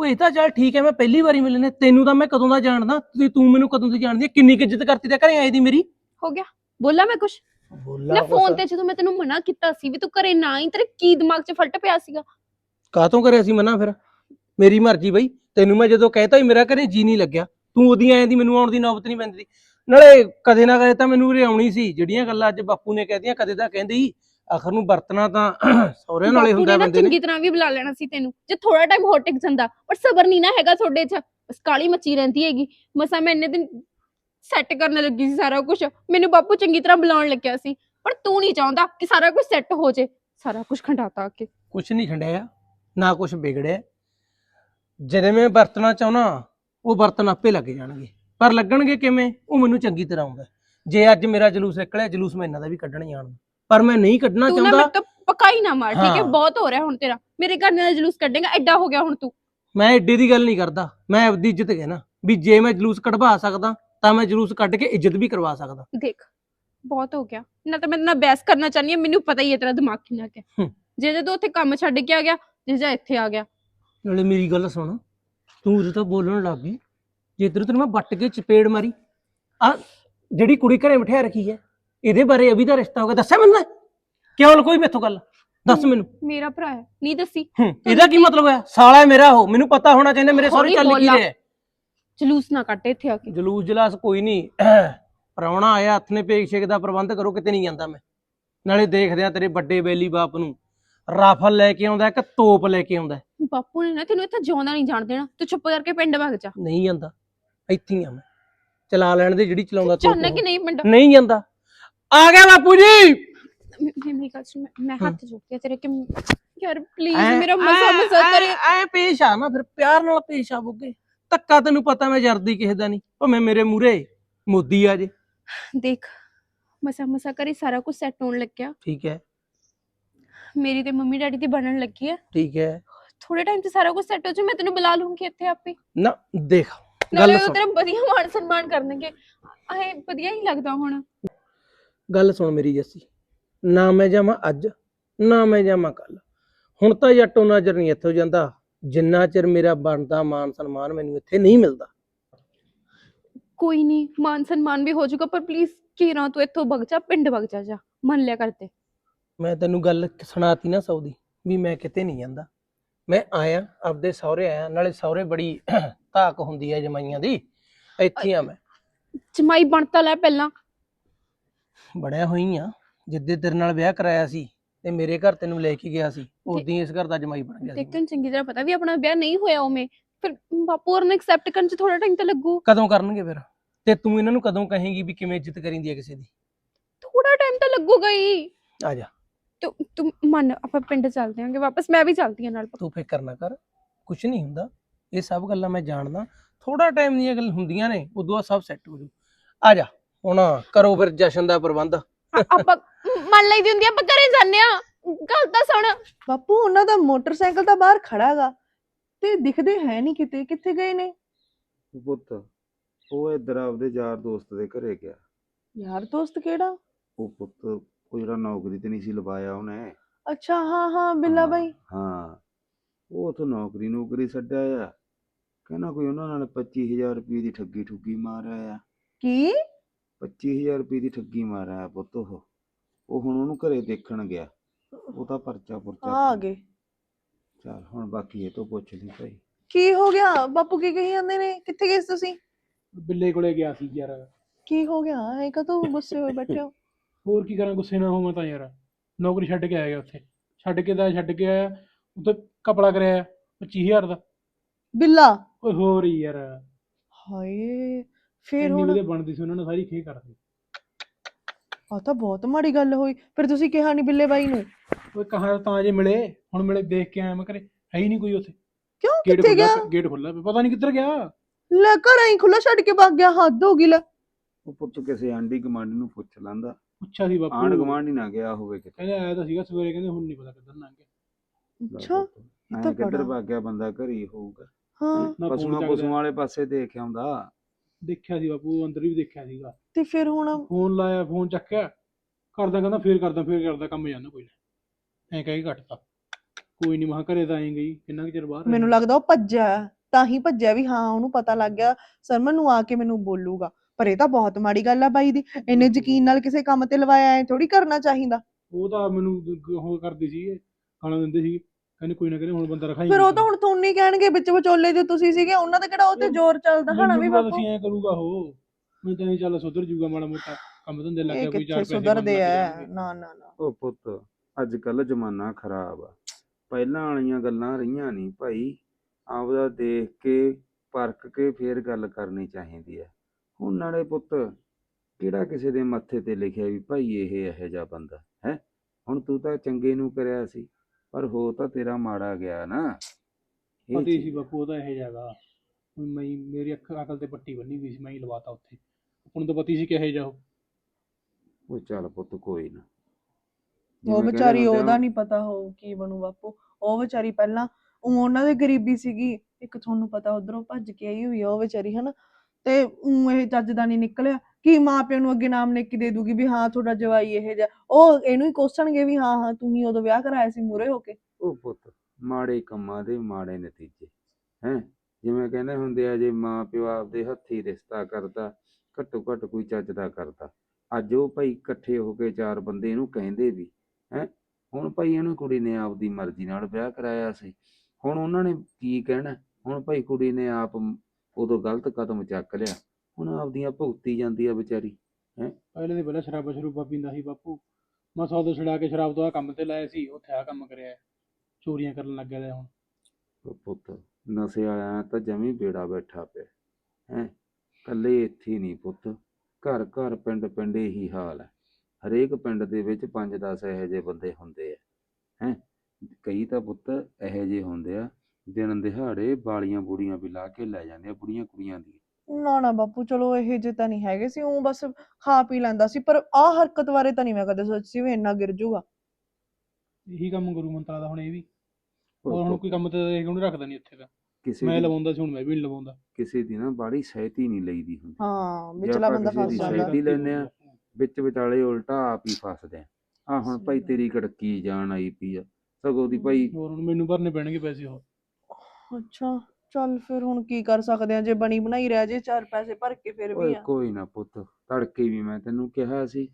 ਉਹ ਇਹ ਤਾਂ ਚੱਲ ਠੀਕ ਐ ਮੈਂ ਪਹਿਲੀ ਵਾਰੀ ਮਿਲਨੇ ਤੈਨੂੰ ਤਾਂ ਮੈਂ ਕਦੋਂ ਦਾ ਜਾਣਦਾ? ਤੇ ਤੂੰ ਮੈਨੂੰ ਕਦੋਂ ਦੀ ਜਾਣਦੀ ਐ ਕਿੰਨੀ ਕੁ ਇੱਜ਼ਤ ਕਰਤੀ ਤੇ ਘਰੇ ਆਏ ਦੀ ਮੇਰੀ? ਹੋ ਗਿਆ। ਬੋਲਾ ਮੈਂ ਕੁਛ? ਨਾ ਫੋਨ ਤੇ ਜਦੋਂ ਮੈਂ ਤੈਨੂੰ ਮਨਾ ਕੀਤਾ ਸੀ ਵੀ ਤੂੰ ਘਰੇ ਨਾ ਹੀ ਤੇਰੇ ਕੀ ਦਿਮਾਗ 'ਚ ਫਲਟ ਪਿਆ ਸੀਗਾ? ਕਾਤੋਂ ਕਰਿਆ ਸੀ ਮਨਾ ਫਿਰ? ਮੇਰੀ ਮਰਜ਼ੀ ਬਈ। ਤੈਨੂੰ ਮੈਂ ਜਦੋਂ ਕਹਿਤਾ ਵੀ ਮੇਰਾ ਘਰੇ ਜੀ ਨਹੀਂ ਲੱਗਿਆ। ਤੂੰ ਉਹਦੀ ਐਂ ਦੀ ਮੈਨੂੰ ਆਉਣ ਦੀ ਨੌਬਤ ਨਹੀਂ ਪੈਂਦੀ। ਨਾਲੇ ਕਦੇ ਨਾ ਕਦੇ ਤਾਂ ਮੈਨੂੰ ਉਰੇ ਆਉਣੀ ਸੀ। ਜਿਹੜੀਆਂ ਗੱਲਾਂ ਅੱਜ ਬਾਪੂ ਨੇ ਕਹਿਤੀਆਂ ਕਦੇ ਤਾਂ ਕਹਿੰਦੇ ਹੀ ਆਖਰ ਨੂੰ ਵਰਤਣਾ ਤਾਂ ਸਹੁਰਿਆਂ ਨਾਲੇ ਹੁੰਦਾ ਬੰਦੇ ਨੇ। ਚੰਗੀ ਤਰ੍ਹਾਂ ਵੀ ਬੁਲਾ ਲੈਣਾ ਸੀ ਤੈਨੂੰ। ਜੇ ਥੋੜਾ ਟਾਈਮ ਹੋਰ ਟਿਕ ਜਾਂਦਾ ਪਰ ਸਬਰ ਨਹੀਂ ਨਾ ਹੈਗਾ ਤੁਹਾਡੇ 'ਚ। ਬਸ ਕਾਲੀ ਮੱਚੀ ਰਹਿੰਦੀ ਹੈਗੀ। ਮਸਾ ਮੈਂ ਇੰਨੇ ਦਿਨ ਸੈੱਟ ਕਰਨ ਲੱਗੀ ਸੀ ਸਾਰਾ ਕੁਝ ਮੈਨੂੰ ਬਾਪੂ ਚੰਗੀ ਤਰ੍ਹਾਂ ਬੁਲਾਉਣ ਲੱਗਿਆ ਸੀ। ਪਰ ਤੂੰ ਨਹੀਂ ਚਾਹੁੰਦਾ ਕਿ ਸਾਰਾ ਕੁਝ ਸੈੱਟ ਹੋ ਜੇ। ਸਾਰਾ ਕੁਝ ਖੰਡਾਤਾ ਕੇ ਕੁਛ ਨਹੀਂ ਛੰਡਿਆ ਨਾ ਕੁਛ ਵਿਗੜਿਆ। ਜਦੋਂ ਮੈਂ ਵਰਤਣਾ ਚਾਹਣਾ ਉਹ ਬਰਤਨ ਆਪੇ ਲੱਗ ਜਾਣਗੇ। ਪਰ ਲੱਗਣਗੇ ਕਿਵੇਂ? ਉਹ ਮੈਨੂੰ ਚੰਗੀ ਤਰ੍ਹਾਂ ਆਉਂਦਾ। ਜੇ ਅੱਜ ਮੇਰਾ ਜਲੂਸ ਨਿਕਲਿਆ ਜਲੂਸ ਮੈਂ ਇਹਨਾਂ ਦਾ ਵੀ ਕੱਢਣ ਜਾਣਦਾ ਪਰ ਮੈਂ ਨਹੀਂ ਕੱਢਣਾ ਤੂੰ ਨਾ ਚਾਹੁੰਦਾ। ਤੋਂ ਪਕਾਈ ਨਾ ਮਾਰ ਠੀਕ ਹੈ? ਹਾਂ। ਬਹੁਤ ਹੋ ਰਿਹਾ ਹੁਣ ਤੇਰਾ। ਮੇਰੇ ਘਰ ਨਾਲ ਜਲੂਸ ਕੱਢੇਗਾ ਐਡਾ ਹੋ ਗਿਆ ਹੁਣ ਤੂੰ। ਮੈਂ ਐਡੀ ਦੀ ਗੱਲ ਨਹੀਂ ਕਰਦਾ। ਮੈਂ ਆਪਦੀ ਇੱਜ਼ਤ ਕਹਿਣਾ ਵੀ ਜੇ ਮੈਂ ਜਲੂਸ ਕਢਵਾ ਸਕਦਾ ਤਾਂ ਮੈਂ ਜਲੂਸ ਕੱਢ ਕੇ ਇੱਜ਼ਤ ਵੀ ਕਰਵਾ ਸਕਦਾ। ਦੇਖ ਬਹੁਤ ਹੋ ਗਿਆ। ਨਾ ਤਾਂ ਮੈਂ ਤੇਰੇ ਨਾਲ ਬਹਿਸ ਕਰਨਾ ਚਾਹਨੀ ਹਾਂ ਮੈਨੂੰ ਪਤਾ ਹੀ ਹੈ ਤੇਰਾ ਦਿਮਾਗ ਕਿੰਨਾ ਕੁ ਹੈ। ਹੂੰ। ਜੇ ਜਦੋਂ ਉੱਥੇ ਕੰਮ ਛੱਡ ਕੇ ਆ ਗਿਆ ਜੇ ਜਾਂ ਇੱਥੇ ਆ ਗਿਆ। ਨਾਲੇ ਮੇਰੀ ਗੱਲ ਸੁਣ ਤੂੰ ਉਰੇ ਤਾਂ ਬੋਲਣ ਲੱਗ ਗਈ ਜੇ ਇਧਰ ਤੈਨੂੰ ਮੈਂ ਵੱਟ ਕੇ ਚਪੇੜ ਮਾਰੀ ਆ ਜਿਹੜੀ ਕੁੜੀ ਘਰੇ ਬਿਠਾ ਰੱਖੀ ਹੈ ਇਹਦੇ ਬਾਰੇ ਅਭੀ ਦਾ ਰਿਸ਼ਤਾ ਹੋ ਗਿਆ ਦੱਸਿਆ ਮੈਨੂੰ ਕਿਉਂ ਲਕੋਈ ਮੈਥੋਂ ਗੱਲ? ਦੱਸ ਮੈਨੂੰ। ਮੇਰਾ ਭਰਾ ਹੈ ਨਹੀਂ ਦੱਸੀ। ਹੂੰ, ਇਹਦਾ ਕੀ ਮਤਲਬ ਹੈ ਸਾਲਾ ਹੈ ਮੇਰਾ ਉਹ ਮੈਨੂੰ ਪਤਾ ਹੋਣਾ ਚਾਹੀਦਾ ਮੇਰੇ ਸਹੁਰੇ ਚੱਲ ਕੀ। ਰਿਹਾ ਜਲੂਸ ਨਾ ਕੱਟ ਇੱਥੇ ਆ ਕੇ। ਜਲੂਸ ਜਲਾਸ ਕੋਈ ਨਹੀਂ। ਪ੍ਰਾਹੁਣਾ ਆਇਆ ਹੱਥ ਨੇ ਪੇਕ ਛੇਕ ਦਾ ਪ੍ਰਬੰਧ ਕਰੋ ਕਿਤੇ ਨਹੀਂ ਜਾਂਦਾ ਮੈਂ। ਨਾਲੇ ਦੇਖਦੇ ਆ ਤੇਰੇ ਵੱਡੇ ਬੇਲੀ ਬਾਪ ਨੂੰ। ਰਾਫਲ ਲੈ ਕੇ ਆਉਂਦਾ ਕਿ ਤੋਪ ਲੈ ਕੇ ਆਉਂਦਾ। ਬਾਪੂ ਨੇ ਨਾ ਤੈਨੂੰ ਇੱਥੇ ਜਿਉਂਦਾ ਨਹੀਂ ਜਾਣ ਦੇਣਾ। ਤੂੰ ਚੁੱਪ ਕਰਕੇ ਪਿੰਡ ਵਗ ਜਾ। ਨਹੀਂ ਜਾਂਦਾ। ਇੱਥੇ ਹੀ ਆ ਮੈਂ। ਚਲਾ ਲੈਣ ਦੇ ਜਿਹੜੀ ਚਲਾਉਂਦਾ ਤੋਪ ਚਾਹਨਾ ਕਿ ਉਹ। ਨਹੀਂ ਪਿੰਡ? ਨਹੀਂ ਜਾਂਦਾ। ਆ ਗਿਆ ਬਾਪੂ ਜੀ। ਮੈਂ- ਮੇਰੀ ਗੱਲ ਸੁਣ ਮੈਂ-। ਹੱਥ ਜੋੜਦੀ ਆ ਤੇਰੇ ਕਿ ਯਾਰ ਪਲੀਜ਼ ਮੇਰਾ ਮਸਾ ਮਸਾ ਕਰੇ। ਐਂ ਪੇਸ਼ ਆ ਨਾ ਫਿਰ ਪਿਆਰ ਨਾਲ ਪੇਸ਼ ਆਵੋਗੇ ਧੱਕਾ ਤੈਨੂੰ ਪਤਾ ਮੈਂ ਜਰਦੀ ਕਿਸੇ ਦਾ ਨਹੀਂ ਭਾਵੇਂ ਮੇਰੇ ਮੂਰੇ ਮੋਦੀ ਆ ਜੇ। ਦੇਖ ਮਸਾ ਮਸਾ ਕਰੇ ਸਾਰਾ ਕੁਝ ਸੈੱਟ ਹੋਣ ਲੱਗਿਆ। ਠੀਕ ਹੈ। ਮੇਰੀ ਤੇ ਮੰਮੀ ਡੈਡੀ ਦੀ ਬਣਨ ਲੱਗੀ ਹੈ ਠੀਕ ਹੈ। ਥੋੜੇ ਟਾਈਮ 'ਚ ਸਾਰਾ ਕੁਝ ਸੈੱਟ ਹੋ ਜਾਊ ਮੈਂ ਤੈਨੂੰ ਬੁਲਾ ਲੂੰਗੀ ਇੱਥੇ ਆਪੇ। ਨਾ ਦੇਖ ਨਾਲੇ ਗੱਲ ਉਹ ਸੁਣ। ਤੇਰਾ ਵਧੀਆ ਮਾਣ ਸਨਮਾਨ ਕਰਨਗੇ। ਆਏ ਵਧੀਆ ਹੀ ਲੱਗਦਾ ਹੁਣ। ਗੱਲ ਸੁਣ ਮੇਰੀ ਜੱਸੀ। ਨਾ ਮੈਂ ਜਾਵਾਂ ਅੱਜ ਨਾ ਮੈਂ ਜਾਵਾਂ ਕੱਲ ਹੁਣ ਤਾਂ ਜੱਟੋ ਨਜ਼ਰ ਨਹੀਂ ਇੱਥੋਂ ਜਾਂਦਾ। ਜਿੰਨਾ ਚਿਰ ਮੇਰਾ ਬਣਦਾ ਮਾਨ ਸਨਮਾਨ ਮੈਨੂੰ ਇੱਥੇ ਨਹੀਂ ਮਿਲਦਾ। ਕੋਈ ਨਹੀਂ ਮਾਨ ਸਨਮਾਨ ਵੀ ਹੋ ਜਾਊਗਾ ਪਰ ਪਲੀਜ਼ ਕੀਰਾਂ ਤੂੰ ਇੱਥੋਂ ਭੱਗ ਜਾ ਪਿੰਡ ਭੱਗ ਜਾ ਜਾ। ਮੰਨ ਲਿਆ ਕਰਦੇ ਮੈਂ ਤੈਨੂੰ ਗੱਲ ਸੁਣਾਤੀ ਨਾ ਸੌਦੀ ਵੀ ਮੈਂ ਕਿਤੇ ਨਹੀਂ ਜਾਂਦਾ। ਮੈਂ ਆਇਆ ਆਪਦੇ ਸਹੁਰੇ ਆਇਆ ਨਾਲੇ ਸਹੁਰੇ ਬੜੀ ਧਾਕ ਹੁੰਦੀ ਹੈ ਜਮਾਈਆਂ ਦੀ। ਇੱਥੇ ਆ ਮੈਂ। ਜਮਾਈ ਬਣਤਾ ਲੈ ਪਹਿਲਾਂ। ਬਣਿਆ ਹੋਈ ਆ। ਜਿੱਦੇ ਤੇਰੇ ਨਾਲ ਵਿਆਹ ਕਰਾਇਆ ਸੀ ਤੇ ਮੇਰੇ ਘਰ ਤੈਨੂੰ ਲੈ ਕੇ ਗਿਆ ਸੀ ਉਦੋਂ ਇਸ ਘਰ ਦਾ ਜਮਾਈ ਬਣ ਗਿਆ ਸੀ। ਤੈਨੂੰ ਚੰਗੀ ਤਰ੍ਹਾਂ ਪਤਾ ਵੀ ਆਪਣਾ ਵਿਆਹ ਨਹੀਂ ਹੋਇਆ ਉਵੇਂ। ਫਿਰ ਬਾਪੂ ਹੋਰ ਨੇ ਐਕਸੈਪਟ ਕਰਨ ਚ ਥੋੜਾ ਟਾਈਮ ਤਾਂ ਲੱਗੂ। ਕਦੋਂ ਕਰਨਗੇ ਫਿਰ? ਤੇ ਤੂੰ ਇਹਨਾਂ ਨੂੰ ਕਦੋਂ ਕਹੇਂਗੀ ਵੀ ਕਿਵੇਂ ਇੱਜ਼ਤ ਕਰੀਂਦੀ ਹੈ ਕਿਸੇ ਦੀ? ਥੋੜਾ ਟਾਈਮ ਤਾਂ ਲੱਗੂਗਾ ਹੀ। ਆ ਜਾ। ਤੂੰ ਤੂੰ ਮੰਨ ਆਪਾਂ ਪਿੰਡ ਚੱਲਦੇ ਆਂਗੇ ਵਾਪਸ ਮੈਂ ਵੀ ਚੱਲਦੀ ਆਂ ਨਾਲ। ਤੂੰ ਫਿਕਰ ਨਾ ਕਰ ਕੁਝ ਨਹੀਂ ਹੁੰਦਾ। ਇਹ ਸਭ ਗੱਲਾਂ ਮੈਂ ਜਾਣਦਾ। ਥੋੜਾ ਟਾਈਮ ਦੀਆਂ ਗੱਲਾਂ ਹੁੰਦੀਆਂ ਨੇ ਉਦੋਂ ਬਾਅਦ ਸਭ ਸੈੱਟ ਹੋ ਜੂ। ਆ ਜਾ। ਹੁਣ। ਕਰੋ ਫਿਰ ਜਸ਼ਨ ਦਾ ਪ੍ਰਬੰਧ। ਆਪਾਂ ਮੰਨ ਲਈ ਦੀ ਹੁੰਦੀ ਆ, ਆਪਾਂ ਘਰੇ ਜਾਂਦੇ ਆ। ਗੱਲ ਤਾਂ ਸੁਣ। ਬਾਪੂ ਉਹਨਾਂ ਦਾ ਮੋਟਰਸਾਈਕਲ ਤਾਂ ਬਾਹਰ ਖੜਾਗਾ ਤੇ ਦਿਖਦੇ ਹੈ ਨਹੀਂ ਕਿਤੇ ਕਿੱਥੇ ਗਏ ਨੇ? ਪੁੱਤ ਉਹ ਇੱਧਰ ਆਪਦੇ ਯਾਰ ਦੋਸਤ ਦੇ ਘਰੇ ਗਿਆ। ਯਾਰ ਦੋਸਤ ਕਿਹੜਾ? ਉਹ ਪੁੱਤ ਉਹ ਜਿਹੜਾ ਨੌਕਰੀ ਤੇ ਨਹੀਂ ਸੀ ਲਵਾਇਆ ਉਹਨੇ। ਅੱਛਾ ਹਾਂ ਹਾਂ ਬਿੱਲਾ ਹਾਂ, ਬਾਈ। ਹਾਂ। ਉਹ ਉਥੋਂ ਨੌਕਰੀ ਨੌਕਰੀ ਛੱਡਿਆ ਆ। ਕਹਿੰਦਾ ਕੋਈ ਉਹਨਾਂ ਨਾਲ 25000 ਰੁਪਏ ਦੀ ਠੱਗੀ ਠੁੱਗੀ ਮਾਰਿਆ ਆ। ਕੀ? 25000 ਰੁਪਏ ਦੀ ਠੱਗੀ ਮਾਰਿਆ ਪੁੱਤ ਉਹ। ਉਹ ਹੁਣ ਉਹਨੂੰ ਘਰੇ ਦੇਖਣ ਗਿਆ। ਉਹ ਤਾਂ ਪਰਚਾ ਪੁਰਚਾ ਆ ਗਏ। ਚੱਲ ਹੁਣ ਬਾਕੀ ਇਹ ਤੋਂ ਪੁੱਛ ਲਈ ਭਾਈ। ਕੀ ਹੋ ਗਿਆ? ਬਾਪੂ ਕੀ ਕਹੀ ਜਾਂਦੇ ਨੇ? ਕਿੱਥੇ ਗਏ ਸੀ ਤੁਸੀਂ? ਬਿੱਲੇ ਕੋਲੇ ਗਿਆ ਸੀ ਯਾਰ। ਕੀ ਹੋ ਗਿਆ? ਐ ਕਦੋਂ ਗੁੱਸੇ ਹੋਏ ਬੈਠੇ ਹੋ? ਹੋਰ ਕੀ ਕਰਾਂ ਗੁੱਸੇ ਨਾ ਹੋਵਾਂ ਤਾਂ ਯਾਰ। ਨੌਕਰੀ ਛੱਡ ਕੇ ਆਇਆ ਗਿਆ ਉੱਥੇ। ਛੱਡ ਕੇ ਦਾ ਛੱਡ ਕੇ ਆਇਆ। ਉੱਥੇ ਕਪੜਾ ਕਰਿਆ 25000 ਦਾ। ਬਿੱਲਾ? ਓਏ ਹੋਰ ਯਾਰ। ਹਾਏ। ਫੇਰ ਇੰਨੀ ਹੁਣ ਵਧੀਆ ਬਣਦੀ ਸੀ ਉਹਨਾਂ ਨੇ ਸਾਰੀ ਖੇ ਕਰਦੀ ਆ ਤਾਂ ਬਹੁਤ ਮਾੜੀ ਗੱਲ ਹੋਈ। ਫਿਰ ਤੁਸੀਂ ਕਿਹਾ ਨਹੀਂ ਬਿੱਲੇ ਬਾਈ ਨੂੰ? ਓਏ ਕਹਾਂ ਤਾਂ ਜੇ ਮਿਲੇ? ਹੁਣ ਮਿਲੇ ਦੇਖ ਕੇ ਆਇਆ ਮੈਂ ਘਰੇ। ਹੈ ਹੀ ਨਹੀਂ ਕੋਈ ਉੱਥੇ। ਕਿਉਂ? ਗੇਟ ਕਿੱਥੇ ਖੁੱਲਾ ਗਿਆ? ਗੇਟ ਖੁੱਲਾ ਪਿਆ, ਪਤਾ ਨਹੀਂ ਕਿੱਧਰ ਗਿਆ। ਲੈ ਘਰ ਆਈ ਖੁੱਲਾ ਛੱਡ ਕੇ ਭੱਗ ਗਿਆ। ਹੱਦ ਹੋ ਗਈ ਲੈ। ਉਹ ਪੁੱਤ ਕਿਸੇ ਆਂਢੀ ਗੁਆਂਢੀ ਨੂੰ ਪੁੱਛ ਲੈਂਦਾ। ਪੁੱਛਿਆ ਸੀ ਬਾਪੂ। ਆਂਢ ਗੁਆਂਢੀ ਨਾ ਗਿਆ ਹੋਵੇ ਕਿਤੇ। ਕਹਿੰਦੇ ਆਇਆ ਤਾਂ ਸੀਗਾ ਸਵੇਰੇ ਕਹਿੰਦੇ ਹੁਣ ਨਹੀਂ ਪਤਾ ਕਿੱਧਰ ਲੰਘ ਗਿਆ। ਅੱਛਾ ਐਂ ਤਾਂ ਕਿੱਧਰ ਬੜਾ- ਭੱਗ ਗਿਆ ਬੰਦਾ ਘਰੇ ਹੀ ਹੋਊਗਾ। ਹਾਂ। ਨਾ ਫੋਨ ਪਸ਼ੂਆਂ ਚੱਕਦਾ। ਪਸ਼ੂਆਂ ਵਾਲੇ ਪਾਸੇ ਦੇਖ ਆਉਂਦਾ। ਦੇਖਿਆ ਸੀ ਬਾਪੂ ਅੰਦਰ ਵੀ ਦੇਖਿਆ ਸੀਗਾ। ਤੇ ਫਿਰ ਹੁਣ ਫੋਨ ਲਾਇਆ ਫੋਨ ਚੱਕਿਆ ਕਰਦਾ ਕਹਿੰਦਾ ਫੇਰ ਕਰਦਾ ਫੇਰ ਕਰਦਾ ਕੰਮ ਜਾਂਦਾ ਕੋਈ ਨਾ। ਐਂ ਕਹਿ ਕੇ ਘਟਤਾ ਕੋਈ ਨਹੀਂ ਮਹਾ ਘਰੇ ਤਾਂ ਆਏ ਗਈ ਕਿੰਨਾ ਕੁ ਚਿਰ ਬਾਹਰ ਮੈਨੂੰ? ਲੱਗਦਾ ਉਹ ਭੱਜਿਆ ਹੈ। ਤਾਂ ਹੀ ਭੱਜਿਆ ਵੀ ਹਾਂ ਉਹਨੂੰ ਪਤਾ ਲੱਗ ਗਿਆ ਸਰਮਨ ਨੂੰ ਆ ਕੇ ਮੈਨੂੰ ਬੋਲੂਗਾ। ਪਰ ਇਹ ਤਾਂ ਬਹੁਤ ਮਾੜੀ ਗੱਲ ਆ ਬਾਈ ਦੀ ਇੰਨੇ ਯਕੀਨ ਨਾਲ ਕਿਸੇ ਕੰਮ ਤੇ ਲਵਾਇਆ ਐ ਥੋੜੀ ਕਰਨਾ ਚਾਹੀਦਾ। ਉਹ ਤਾਂ ਮੈਨੂੰ ਗ- ਉਹ ਕਰਦੀ ਸੀ ਖਾਣਾ ਦਿੰਦੇ ਸੀ। ਕਹਿੰਦੇ ਕੋਈ ਨਾ ਕਰੇ ਹੁਣ ਬੰਦਾ ਰਖਾਈ ਫਿਰ ਉਹ ਤਾਂ ਹੁਣ ਤੁਹਾਨੂੰ ਹੀ ਕਹਿਣਗੇ ਵਿੱਚ ਵਿਚੋਲੇ ਜੋ ਤੁਸੀਂ ਸੀਗੇ ਉਹਨਾਂ ਦਾ ਕਿਹੜਾ ਉਹ ਤੇ ਜ਼ੋਰ ਚੱਲਦਾ? ਹਨਾ ਵੀ ਬਾਪੂ। ਅਸੀਂ ਐ ਕਰੂਗਾ ਉਹ। ਮੈਂ ਤਾਂ ਇਹ ਚੱਲ ਸੁਧਰ ਜੂਗਾ ਮਾੜਾ ਮੋਟਾ। ਕੰਮ ਧੰਦੇ ਲੱਗ ਇਹ ਗਿਆ ਕੋਈ ਚਾਰ ਕਿੱਥੇ ਪੈਸੇ ਸੁਧਰਦੇ ਬਣਨ ਲੱਗ ਐ ਜਾਣਗੇ। ਨਾ ਨਾ ਨਾ। ਉਹ ਪੁੱਤ ਅੱਜ ਕੱਲ ਜ਼ਮਾਨਾ ਖਰਾਬ ਆ। ਪਹਿਲਾਂ ਵਾਲੀਆਂ ਗੱਲਾਂ ਰਹੀਆਂ ਨਹੀਂ ਭਾਈ। ਆਪਦਾ ਦੇਖ ਕੇ ਪਰਖ ਕੇ ਫੇਰ ਗੱਲ ਕਰਨੀ ਚਾਹੀਦੀ ਹੈ ਹੁਣ ਨਾਲੇ ਪੁੱਤ ਕਿਹੜਾ ਕਿਸੇ ਦੇ ਮੱਥੇ ਤੇ ਲਿਖਿਆ ਵੀ ਭਾਈ ਇਹ ਇਹੋ ਜਿਹਾ ਬੰਦਾ ਹੈ? ਹੁਣ ਤੂੰ ਤਾਂ ਚੰਗੇ ਨੂੰ ਕਰਿਆ ਸੀ। ਪਰ ਹੋ ਤਾਂ ਤੇਰਾ ਮਾੜਾ ਗਿਆ ਨਾ। ਇਹ ਪਤਾ ਹੀ ਸੀ ਬਾਪੂ ਉਹਦਾ ਇਹ ਹੁਣ ਮੈਂ ਹੀ- ਮੇਰੀ ਅੱਖ ਅਕਲ ਤੇ ਪੱਟੀ ਬੰਨੀ ਵੀ ਸੀ ਮੈਂ ਹੀ ਲਵਾਤਾ ਉੱਥੇ। ਨੂੰ ਤਾਂ ਪਤੀ ਸੀ ਕਿਹੇ ਜਾ ਉਹ। ਉਹ ਚੱਲ ਪੁੱਤ ਕੋਈ ਨਾ। ਉਹ ਜਿਵੇਂ ਕਹਿੰਦੇ ਵਿਚਾਰੀ ਹੁੰਦੇ ਆ, ਉਹਦਾ ਨਹੀਂ ਪਤਾ ਹੋਊ ਕੀ ਬਣੂ ਬਾਪੂ। ਉਹ ਵਿਚਾਰੀ ਪਹਿਲਾਂ ਊਂ ਉਹਨਾਂ ਦੀ ਗਰੀਬੀ ਸੀਗੀ। ਇੱਕ ਤੁਹਾਨੂੰ ਪਤਾ ਉਧਰੋਂ ਭੱਜ ਕੇ ਆਈ ਹੋਈ ਆ ਉਹ ਵਿਚਾਰੀ ਹਨਾ। ਤੇ ਊਂ ਇਹ ਚੱਜ ਦਾ ਨਹੀਂ ਨਿਕਲਿਆ। ਕੀ ਮਾਂ ਪਿਓ ਨੂੰ ਅੱਗੇ ਨਾਮ ਲਿਖ ਕੇ ਦੇ ਦੂਗੀ ਵੀ ਹਾਂ, ਤੁਹਾਡਾ ਜਵਾਈ ਇਹ ਜਿਹਾ। ਉਹ ਇਹਨੂੰ ਹੀ ਕੋਸਣਗੇ ਵੀ ਹਾਂ ਹਾਂ, ਤੂੰ ਹੀ ਉਦੋਂ ਵਿਆਹ ਕਰਾਇਆ ਸੀ ਮੂਰੇ ਹੋ ਕੇ। ਉਹ ਪੁੱਤ, ਮਾੜੇ ਕੰਮਾਂ ਦੇ ਮਾੜੇ ਨਤੀਜੇ, ਹੈ? ਜਿਵੇਂ ਕਹਿੰਦੇ ਹੁੰਦੇ ਆ, ਜੇ ਮਾਂ ਪਿਓ ਆਪਦੇ ਹੱਥੀ ਰਿਸ਼ਤਾ ਕਰਦਾ ਘੱਟੋ ਘੱਟ ਕੋਈ ਚੱਜ ਦਾ ਕਰਦਾ। ਅੱਜ ਉਹ ਭਾਈ ਇਕੱਠੇ ਹੋ ਕੇ ਚਾਰ ਬੰਦੇ ਇਹਨੂੰ ਕਹਿੰਦੇ ਵੀ, ਹੈ? ਹੁਣ ਭਾਈ ਇਹਨੂੰ ਕੁੜੀ ਨੇ ਆਪਦੀ ਮਰਜ਼ੀ ਨਾਲ ਵਿਆਹ ਕਰਾਇਆ ਸੀ। ਹੁਣ ਉਹਨਾਂ ਨੇ ਕੀ ਕਹਿਣਾ? ਹੁਣ ਭਾਈ ਕੁੜੀ ਨੇ ਆਪ ਮ- ਉਦੋਂ ਗਲਤ ਕਦਮ ਚੱਕ ਲਿਆ। ਹੁਣ ਆਪਦੀਆਂ ਭੁਗਤੀ ਜਾਂਦੀ ਆ ਵਿਚਾਰੀ ਪਹਿਲੇ ਦੇ ਪਹਿਲਾਂ ਸ਼ਰਾਬਾ ਸ਼ਰੂਬਾ ਪੀਂਦਾ ਸੀ ਬਾਪੂ। ਮੈਂ ਸੌ ਤੋਂ ਛੜਾ ਕੇ ਸ਼ਰਾਬ ਤੋਂ ਆ ਕੰਮ ਤੇ ਲਾਇਆ ਸੀ ਉੱਥੇ ਆ ਕੰਮ ਕਰਿਆ। ਚੋਰੀਆਂ ਕਰਨ ਲੱਗ ਗਿਆ ਹੁਣ। ਉਹ ਪੁੱਤ ਨਸ਼ੇ ਵਾਲਿਆਂ ਤਾਂ ਜਮੀ ਬੇੜਾ ਬੈਠਾ ਪਿਆ ਹੈ? ਕੱਲੇ ਇੱਥੇ ਨਹੀਂ ਪੁੱਤ। ਘਰ ਘਰ ਪਿੰਡ ਪਿੰਡ ਇਹੀ ਹਾਲ ਹੈ ਹਰੇਕ ਪਿੰਡ ਦੇ ਵਿੱਚ 5-10 ਇਹੋ ਜਿਹੇ ਬੰਦੇ ਹੁੰਦੇ ਆ ਹੈ? ਕਈ ਤਾਂ ਪੁੱਤ ਇਹੋ ਜਿਹੇ ਹੁੰਦੇ ਆ ਦਿਨ ਦਿਹਾੜੇ ਬਾਲੀਆਂ ਬੂੜੀਆਂ ਵੀ ਲਾ ਕੇ ਲੈ ਜਾਂਦੇ ਆ ਬੁੜੀਆਂ ਕੁੜੀਆਂ ਦੀ ਨਾ ਨਾ ਬਾਪੂ ਚਲੋ ਇਹ ਜੇ ਤਾਂ ਨਹੀਂ ਹੈਗੇ ਸੀ ਉਹ ਬਸ ਖਾ ਪੀ ਲੈਂਦਾ ਸੀ ਪਰ ਆਹ ਹਰਕਤ ਬਾਰੇ ਤਾਂ ਨਹੀਂ ਮੈਂ ਕਦੇ ਸੋਚੀ ਸੀ ਵੀ ਇੰਨਾ ਗਿਰ ਜੂਗਾ। ਇਹੀ ਕੰਮ ਗੁਰੂ ਮੰਤਰਾ ਦਾ ਹੁਣ ਇਹ ਵੀ। ਉਹ ਔਰ ਹੁਣ ਕੋਈ ਕੰਮ ਤੇ ਇਹ ਕਿਉਂ ਰੱਖਦਾ ਨਹੀਂ ਇੱਥੇ ਦਾ ਕਿਸੇ ਮੈਂ ਦੀ ਲਵਾਉਂਦਾ ਸੀ ਹੁਣ ਮੈਂ ਵੀ ਨਹੀਂ ਲਵਾਉਂਦਾ। ਕਿਸੇ ਦੀ ਨਾ ਬਾੜੀ ਸਹਿਤੀ ਨਹੀਂ ਲਈਦੀ ਹੁੰਦੀ। ਹਾਂ ਵਿਚਲਾ ਆਪਾਂ ਬੰਦਾ ਕਿਸੇ ਫਸ ਦੀ ਜਾਂਦਾ। ਸਹਿਤੀ ਲੈਂਦੇ ਆ ਵਿੱਚ ਵਿਚਾਲੇ ਉਲਟਾ ਆਪ ਹੀ ਫਸਦੇ ਆ। ਆ ਹੁਣ ਭਾਈ ਤੇਰੀ ਕੜਕੀ ਜਾਣ ਆਈ ਪਈ ਆ। ਸਗੋਂ ਦੀ ਭਾਈ ਹੋਰ ਹੁਣ ਮੈਨੂੰ ਭਰਨੇ ਪੈਣਗੇ ਪੈਸੇ ਉਹ ਅੱਛਾ। ਚੱਲ ਫਿਰ ਹੁਣ ਕੀ ਕਰ ਸਕਦੇ ਆ ਜੇ ਬਣੀ ਬਣਾਈ ਰਹਿ ਜੇ ਚਾਰ ਪੈਸੇ ਭਰ ਕੇ ਫਿਰ ਵੀ ਓਏ ਆ। ਕੋਈ ਨਾ ਪੁੱਤ ਤੜਕੇ ਵੀ ਮੈਂ ਤੈਨੂੰ ਕਿਹਾ ਸੀ।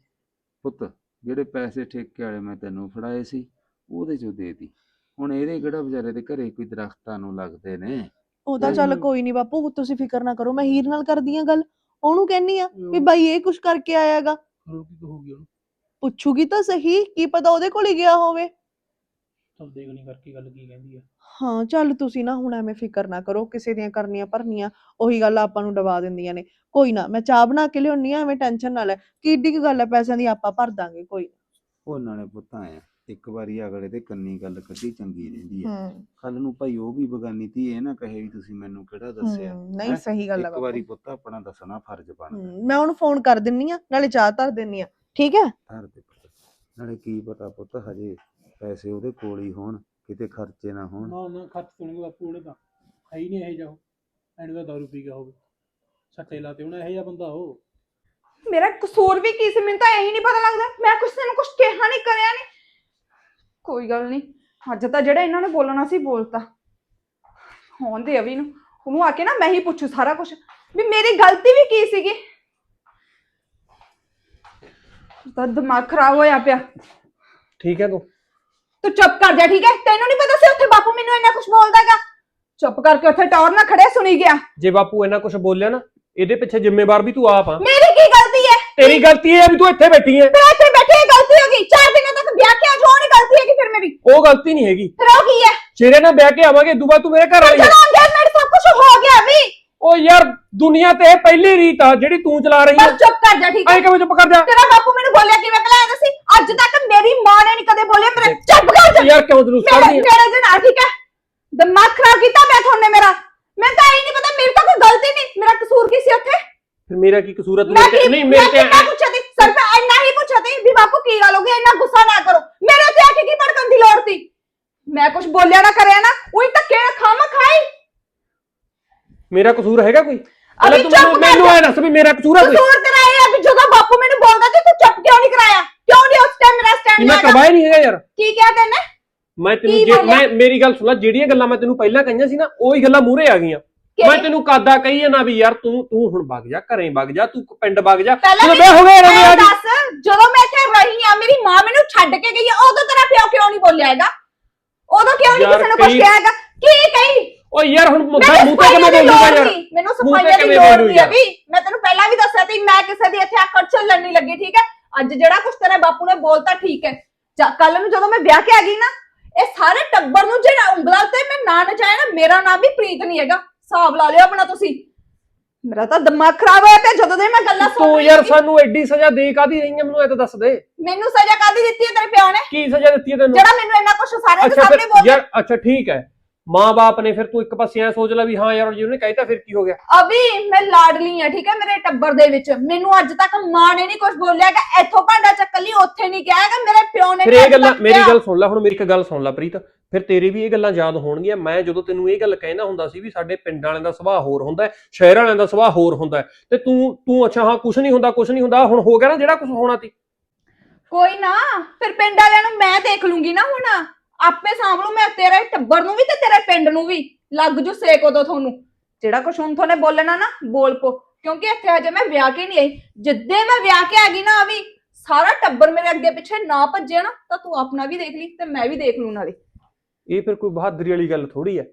ਪੁੱਤ ਜਿਹੜੇ ਪੈਸੇ ਠੇਕੇ ਵਾਲੇ ਮੈਂ ਤੈਨੂੰ ਫੜਾਏ ਸੀ ਉਹਦੇ ਚੋਂ ਦੇ ਦੀ। ਹੁਣ ਇਹਦੇ ਕਿਹੜਾ ਵਿਚਾਰੇ ਦੇ ਘਰੇ ਕੋਈ ਦਰਖਤਾਂ ਨੂੰ ਲੱਗਦੇ ਨੇ? ਉਹ ਤਾਂ ਚੱਲ। ਕੋਈ ਨਹੀਂ ਬਾਪੂ ਤੁਸੀਂ ਫਿਕਰ ਨਾ ਕਰੋ ਮੈਂ ਹੀਰ ਨਾਲ ਕਰਦੀ ਆ ਗੱਲ। ਉਹਨੂੰ ਕਹਿੰਨੀ ਆ ਵੀ ਬਾਈ ਇਹ ਕੁਛ ਕਰਕੇ ਆਇਆਗਾ ਕਰੋ ਕੀ ਕਹੂਗੀ ਉਹਨੂੰ? ਪੁੱਛੂਗੀ ਤਾਂ ਸਹੀ ਕੀ ਪਤਾ ਉਹਦੇ ਕੋਲ ਹੀ ਗਿਆ ਹੋਵੇ। ਚਲ ਦੇਖ ਨਹੀਂ ਕਰਕੇ ਗੱਲ ਕੀ ਕਹਿੰਦੀ ਆ। ਹਾਂ ਚੱਲ ਤੁਸੀਂ ਨਾ ਹੁਣ ਐਵੇਂ ਫਿਕਰ ਨਾ ਕਰੋ ਕਿਸੇ ਦੀਆਂ ਕਰਨੀਆਂ ਭਰਨੀਆਂ ਉਹੀ ਗੱਲ ਆਪਾਂ ਨੂੰ ਦਬਾ ਦਿੰਦੀਆਂ ਨੇ। ਕੋਈ ਨਾ ਮੈਂ ਚਾਹ ਬਣਾ ਕੇ ਲਿਆਉਣੀ ਆ ਐਵੇਂ ਟੈਨਸ਼ਨ ਨਾ ਲੈ। ਕਿੱਡੀ ਕੁ ਗੱਲ ਹੈ ਪੈਸਿਆਂ ਦੀ ਆਪਾਂ ਭਰ ਦਾਂਗੇ ਕੋਈ ਉਹਨਾਂ ਨੇ ਪੁੱਤਾਂ ਆ ਇੱਕ ਵਾਰੀ ਅਗਲੇ ਦੇ ਕੰਨੀ ਗੱਲ ਕੱਢੀ ਚੰਗੀ ਰਹਿੰਦੀ ਹੂੰ। ਕੱਲ ਨੂੰ ਭਾਈ ਉਹ ਵੀ ਬਗਾਨੀ ਧੀ ਇਹ ਨਾ ਕਹੇ ਵੀ ਤੁਸੀਂ ਮੈਨੂੰ ਕਿਹੜਾ ਦੱਸਿਆ। ਹੂੰ, ਨਹੀਂ ਹੈਂ? ਸਹੀ ਗੱਲ ਹੈ ਇੱਕ ਬਾਪੂ ਵਾਰੀ ਪੁੱਤ ਆਪਣਾ ਦੱਸਣਾ ਫਰਜ਼ ਬਣਦਾ। ਹੂੰ, ਮੈਂ ਉਹਨੂੰ ਫੋਨ ਕਰ ਦਿੰਨੀ ਆ ਨਾਲੇ ਚਾਹ ਧਰ ਦਿੰਨੀ ਆ। ਠੀਕ ਹੈ ਧਰ ਦੇ ਪੁੱਤ। ਨਾਲੇ ਕੀ ਪਤਾ ਪੁੱਤ ਹਜੇ ਪੈਸੇ ਉਹਦੇ ਕੋਲ ਹੀ ਹੋਣ। ਕਿਤੇ ਖਰਚੇ ਨਾ ਹੋਣ। ਨਾ ਨਾ ਖਰਚ ਸੁਣਗੇ ਬਾਪੂ ਉਹਨੇ ਤਾਂ ਹੈ ਹੀ ਨਹੀਂ ਇਹ ਜਾਓ ਐਂਡ ਦਾ ਦਾਰੂ ਪੀ ਗਿਆ ਹੋਵੇ। ਸੱਟੇ ਲਾਤੇ ਉਹਨੇ ਇਹ ਜਿਹਾ ਬੰਦਾ ਉਹ। ਮੇਰਾ ਕਸੂਰ ਵੀ ਕੀ ਸੀ ਮੈਨੂੰ ਤਾਂ ਇਹੀ ਨਹੀਂ ਪਤਾ ਲੱਗਦਾ। ਮੈਂ ਕੁਛ ਤੈਨੂੰ ਕੁਛ ਕਿਹਾ ਨਹੀਂ ਕਰਿਆ ਨਹੀਂ। ਕੋਈ ਗੱਲ ਨਹੀਂ। ਅੱਜ ਤਾਂ ਜਿਹੜਾ ਇਹਨਾਂ ਨੇ ਬੋਲਣਾ ਸੀ ਬੋਲਤਾ। ਹੋਣ ਦੇ ਅਵੀ ਨੂੰ। ਉਹਨੂੰ ਆ ਕੇ ਨਾ ਮੈਂ ਹੀ ਪੁੱਛੂ ਸਾਰਾ ਕੁਝ ਵੀ ਮੇਰੀ ਗਲਤੀ ਵੀ ਕੀ ਸੀਗੀ? ਤਾਂ ਦਿਮਾਗ ਖਰਾਬ ਹੋਇਆ ਪਿਆ। ਠੀਕ ਹੈ ਤੂੰ? ਤੂੰ ਚੁੱਪ ਕਰ ਜਾ ਠੀਕ ਹੈ? ਤੈਨੂੰ ਨਹੀਂ ਪਤਾ ਸੀ ਉੱਥੇ ਬਾਪੂ ਮੈਨੂੰ ਇੰਨਾ ਕੁਝ ਬੋਲਦਾਗਾ? ਚੁੱਪ ਕਰਕੇ ਉੱਥੇ ਟੌਰ ਨਾ ਖੜੇ ਸੁਣੀ ਗਿਆ। ਜੇ ਬਾਪੂ ਇਹਨਾਂ ਕੁਝ ਬੋਲਿਆ ਨਾ ਇਹਦੇ ਪਿੱਛੇ ਜ਼ਿੰਮੇਵਾਰ ਵੀ ਤੂੰ ਆਪ ਆ। ਮੇਰੀ ਕੀ ਗਲਤੀ ਹੈ? ਤੇਰੀ ਗਲਤੀ ਇਹ ਹੈ ਵੀ ਤੂੰ ਇੱਥੇ ਬੈਠੀ ਹੈ। ਤੇ ਇੱਥੇ ਬੈਠੇ ਗਲਤੀ ਹੋ ਗਈ। ਚਾਰ ਦਿਨਾਂ ਤੱਕ ਵਿਆਹ ਕੇ ਆ ਜਾਓ ਨਹੀਂ ਗਲਤੀ ਹੈਗੀ ਫਿਰ ਮੇਰੀ। ਉਹ ਗਲਤੀ ਨਹੀਂ ਹੈਗੀ। ਫਿਰ ਉਹ ਕੀ ਹੈ? ਸ਼ੇਰੇ ਨਾਲ ਵਿਆਹ ਕੇ ਆਵਾਂਗੇ ਦੁਬਾਰਾ ਤੂੰ ਮੇਰੇ ਘਰ ਵਾਲੀ ਹੈ। ਜਦੋਂ ਅੰਗੇਜਮੈਂਟ ਸਭ ਕੁਝ ਹੋ ਗਿਆ ਵੀ। ਉਹ ਯਾਰ ਦੁਨੀਆ ਤੇ ਇਹ ਪਹਿਲੀ ਰੀਤ ਆ ਜਿਹੜੀ ਤੂੰ ਚਲਾ ਰਹੀ ਹੈ ਚੁੱਪ ਕਰ ਜਾ ਠੀਕ ਐਂ ਕਿਵੇਂ ਚੁੱਪ ਕਰ ਜਾ? ਤੇਰਾ ਬਾਪੂ ਮੈਨੂੰ ਬੋਲਿਆ ਕਿਵੇਂ ਕਲਾਇਆ ਸੀ? ਅੱਜ ਤੱਕ ਮੇਰੀ ਮਾਂ ਨੇ ਨਹੀਂ ਕਦੇ ਬੋਲਿਆ ਮੇਰੇ ਚੁੱਪ ਕਰ ਜਾ। ਯਾਰ ਕਿਉਂ ਜਲੂਸ ਕੱਢਦੀ ਹੈ ਮੇਰੇ ਨਾਲ ਠੀਕ ਹੈ? ਦਿਮਾਗ ਖਰਾਬ ਕੀਤਾ ਮੈਂ ਤੁਹਾਨੇ ਮੇਰਾ। ਮੈਂ ਤਾਂ ਇਹ ਨਹੀਂ ਪਤਾ ਮੇਰੇ ਤਾਂ ਕੋਈ ਗਲਤੀ ਨਹੀਂ ਮੇਰਾ ਕਸੂਰ ਕੀ ਸੀ ਉੱਥੇ? ਫਿਰ ਮੇਰਾ ਕੀ ਕਸੂਰ ਹੈ ਤੂੰ ਮੈਂ ਮੇਰੇ ਤੇ- ਕੀ ਨਹੀਂ ਮੈਂ ਮੇਰੇ ਤੇ ਕਿੰਨਾ ਪੁੱਛਿਆ ਤੀ ਸਿਰਫ ਇੰਨਾ ਹੀ ਪੁੱਛਿਆ ਤੀ ਵੀ ਬਾਪੂ ਕੀ ਗੱਲ ਹੋ ਗਈ? ਇੰਨਾ ਗੁੱਸਾ ਨਾ ਕਰੋ। ਮੇਰੇ ਉੱਤੇ ਆ ਕੇ ਕੀ ਭੜਕਣ ਦੀ ਲੋੜ ਸੀ? ਮੈਂ ਕੁਝ ਬੋਲਿਆ ਨਾ ਕਰਿਆ ਨਾ ਉਹੀ ਧੱਕੇ ਨਾ ਖਾਮਾ ਖਾਈ। ਮੇਰਾ ਕਸੂਰ ਹੈਗਾ ਕੋਈ? ਪਹਿਲਾਂ ਤੂੰ ਮੈਨੂੰ ਮੈਨੂੰ। ਐ ਦੱਸ ਵੀ ਮੇਰਾ ਕਸੂਰ ਹੈ ਕੋਈ? ਕਸੂਰ ਤੇਰਾ ਇਹ ਹੈ ਵੀ ਜਦੋਂ ਬਾਪੂ ਮੈਨੂੰ ਬੋਲਦਾ ਸੀ ਤੂੰ ਚੁੱਪ ਕਿਉਂ ਨਹੀਂ ਕਰਾਇਆ? ਕਿਉਂ ਨਹੀਂ ਉਸ ਟਾਈਮ ਮੇਰਾ ਸਟੈਂਡ ਮੈਂ ਲਿਆ ਕਬਾਇਆ ਨਹੀਂ ਹੈਗਾ ਯਾਰ। ਕੀ ਕਿਹਾ ਤੈਨੇ? ਮੈਂ ਤੈਨੂੰ ਕੀ ਜੇ ਬੋਲਿਆ? ਮੈਂ ਮੇਰੀ ਗੱਲ ਸੁਣ ਲੈ ਜਿਹੜੀਆਂ ਗੱਲਾਂ ਮੈਂ ਤੈਨੂੰ ਪਹਿਲਾਂ ਕਹੀਆਂ ਸੀ ਨਾ ਉਹੀ ਗੱਲਾਂ ਮੂਹਰੇ ਆ ਗਈਆਂ। ਮੈਂ? ਤੈਨੂੰ ਕਾਦਾ ਕਹੀ ਨਾ ਵੀ ਯਾਰ ਤੂੰ ਤੂੰ ਹੁਣ ਵਗ ਜਾ ਘਰੇ ਵਗ ਜਾ ਤੂੰ ਪਿੰਡ ਵਗ ਜਾ। ਪਹਿਲਾਂ ਜਦੋਂ ਵੀ ਵਿਆਹ ਹੋ ਗਿਆ ਦੇ ਦੱਸ ਜਦੋਂ ਮੈਂ ਇੱਥੇ ਰਹੀ ਆ ਮੇਰੀ ਮਾਂ ਮੈਨੂੰ ਛੱਡ ਕੇ ਗਈ ਆ ਉਦੋਂ ਤੇਰਾ ਪਿਓ ਕਿਉਂ ਨਹੀਂ ਬੋਲਿਆ ਹੈਗਾ? ਉਦੋਂ ਕਿਉਂ ਨਹੀਂ ਯਾਰ ਕਿਸੇ ਨੂੰ ਕੁਝ ਕਈ- ਕਿਹਾ ਹੈਗਾ? ਕੀ ਕਹੀ? ਓ ਯਾਰ ਹੁਣ ਮੁੱਦਾ ਮੈਨੂੰ ਮੂੰਹ ਤੇ ਕਿਵੇਂ ਸਫਾਈਆਂ ਦੀ ਬੋਲੂਗਾ ਲੋੜ ਯਾਰ? ਨਹੀਂ, ਮੈਨੂੰ ਮੂੰਹ ਤੇ ਸਫਾਈਆਂ ਦੀ ਕਿਵੇਂ ਲੋੜ ਬੋਲੂ ਨਹੀਂ ਯਾਰ? ਵੀ ਮੈਂ ਤੈਨੂੰ ਪਹਿਲਾਂ ਵੀ ਦੱਸਿਆ ਸੀ ਮੈਂ ਕਿਸੇ ਦੀ ਇੱਥੇ ਅੱਖ ਛੱਲਣ ਨਹੀਂ ਲੱਗੀ ਠੀਕ ਹੈ? ਅੱਜ ਜਿਹੜਾ ਕੁਝ ਤੇਰੇ ਬਾਪੂ ਨੇ ਬੋਲਤਾ ਠੀਕ ਹੈ। ਕੱਲ ਨੂੰ ਜਦੋਂ ਮੈਂ ਵਿਆਹ ਕੇ ਆ ਗਈ ਨਾ ਇਹ ਸਾਰੇ ਟੱਬਰ ਨੂੰ ਜਿਹੜਾ ਉਂਗਲਾਂ ਤੇ ਮੈਂ ਨਾਂ ਨਚਾਇਆ ਨਾ ਮੇਰਾ ਨਾਮ ਵੀ ਪ੍ਰੀਤ ਨਹੀਂ ਹੈਗਾ। ਹਿਸਾਬ ਲਾ ਲਿਓ ਆਪਣਾ ਤੁਸੀਂ। ਮੇਰਾ ਤਾਂ ਦਿਮਾਗ ਖਰਾਬ ਹੋਇਆ ਪਿਆ ਜਦੋਂ ਦੇ ਮੈਂ ਗੱਲਾਂ ਸੁਣ ਤੂੰ ਰਹੀ ਯਾਰ ਸੀ। ਸਾਨੂੰ ਐਡੀ ਸਜ਼ਾ ਦੇ ਕਾਦੀ ਰਹੀ ਹੈ? ਮੈਨੂੰ ਇਹ ਤਾਂ ਦੱਸ ਦੇ। ਮੈਨੂੰ ਸਜ਼ਾ ਕਾਦੀ ਦਿੱਤੀ ਹੈ ਤੇਰੇ ਪਿਓ ਨੇ? ਕੀ ਸਜ਼ਾ ਦਿੱਤੀ ਹੈ ਤੈਨੂੰ? ਜਿਹੜਾ ਮੈਨੂੰ ਇੰਨਾ ਕੁਝ ਸਾਰੇ ਦੇ ਅੱਛਾ ਸਾਹਮਣੇ ਫਿਰ ਬੋਲਦਾ। ਯਾਰ ਅੱਛਾ ਠੀਕ ਹੈ। ਮਾਂ-ਬਾਪ ਨੇ ਫਿਰ ਤੂੰ ਇੱਕ ਪਾਸੇ ਐ ਸੋਚ ਲੈ ਵੀ ਹਾਂ ਯਾਰ ਜਿਹਨੇ ਕਹਿਤਾ ਫਿਰ ਕੀ ਹੋ ਗਿਆ? ਅਭੀ ਮੈਂ ਲਾਡਲੀ ਆ ਠੀਕ ਹੈ ਮੇਰੇ ਟੱਬਰ ਦੇ ਵਿੱਚ। ਮੈਨੂੰ ਅੱਜ ਤੱਕ ਮਾਂ ਨੇ ਨਹੀਂ ਕੁਝ ਬੋਲਿਆ ਕਿ ਇੱਥੋਂ ਭਾਂਡਾ ਚੱਕ ਲਈ ਉੱਥੇ ਨਹੀਂ ਕਿਹਾ ਹੈਗਾ ਮੇਰੇ ਪਿਓ ਨੇ ਫਿਰ ਇਹ ਗੱਲਾਂ ਮੇਰੀ। ਗੱਲ ਸੁਣ ਲੈ ਹੁਣ ਮੇਰੀ ਇੱਕ ਗੱਲ ਸੁਣ ਲੈ ਪ੍ਰੀਤ। ਫਿਰ ਤੇਰੀ ਵੀ ਇਹ ਗੱਲਾਂ ਯਾਦ ਹੋਣਗੀਆਂ। ਮੈਂ ਜਦੋਂ ਤੈਨੂੰ ਇਹ ਗੱਲ ਕਹਿਣਾ ਹੁੰਦਾ ਸੀ ਵੀ ਸਾਡੇ ਪਿੰਡ ਵਾਲਿਆਂ ਦਾ ਸੁਭਾਅ ਹੋਰ ਹੁੰਦਾ ਹੈ ਸ਼ਹਿਰ ਵਾਲਿਆਂ ਦਾ ਸੁਭਾਅ ਹੋਰ ਹੁੰਦਾ ਹੈ ਤੇ ਤੂੰ ਤੂੰ ਅੱਛਾ ਹਾਂ ਕੁਝ ਨਹੀਂ ਹੁੰਦਾ ਕੁਝ ਨਹੀਂ ਹੁੰਦਾ ਹੁਣ ਹੋ ਗਿਆ ਨਾ ਜਿਹੜਾ ਕੁਝ ਹੋਣਾ ਸੀ। ਕੋਈ ਨਾ ਫਿਰ ਪਿੰਡ ਵਾਲਿਆਂ ਨੂੰ ਮੈਂ ਦੇਖ ਲੂੰਗੀ ਨਾ ਹੁਣ। ਆਪੇ ਸਾਂਭ ਲੂ ਮੈਂ ਤੇਰੇ ਟੱਬਰ ਨੂੰ ਵੀ ਤੇ ਤੇਰੇ ਪਿੰਡ ਨੂੰ ਵੀ। ਲੱਗ ਜੂ ਸੇਕ ਉਦੋਂ ਤੁਹਾਨੂੰ। ਜਿਹੜਾ ਕੁਛ ਹੁਣ ਤੁਹਾਨੇ ਬੋਲਣਾ ਨਾ, ਬੋਲ ਪੋ। ਕਿਉਂਕਿ ਇੱਥੇ ਹਜੇ ਮੈਂ ਵਿਆਹ ਕੇ ਨਹੀਂ ਆਈ। ਜਿੱਦੇ ਮੈਂ ਵਿਆਹ ਕੇ ਆ ਗਈ ਨਾ ਅਭੀ ਸਾਰਾ ਟੱਬਰ ਮੇਰੇ ਅੱਗੇ ਪਿੱਛੇ ਨਾ ਭੱਜੇ ਨਾ, ਤਾਂ ਤੂੰ ਆਪਣਾ ਵੀ ਦੇਖ ਲਈ ਤੇ ਮੈਂ ਵੀ ਦੇਖ ਲੂ ਨਾਲੇ। ਇਹ ਫਿਰ ਕੋਈ ਬਹਾਦਰੀ ਵਾਲੀ ਗੱਲ ਥੋੜੀ ਹੈ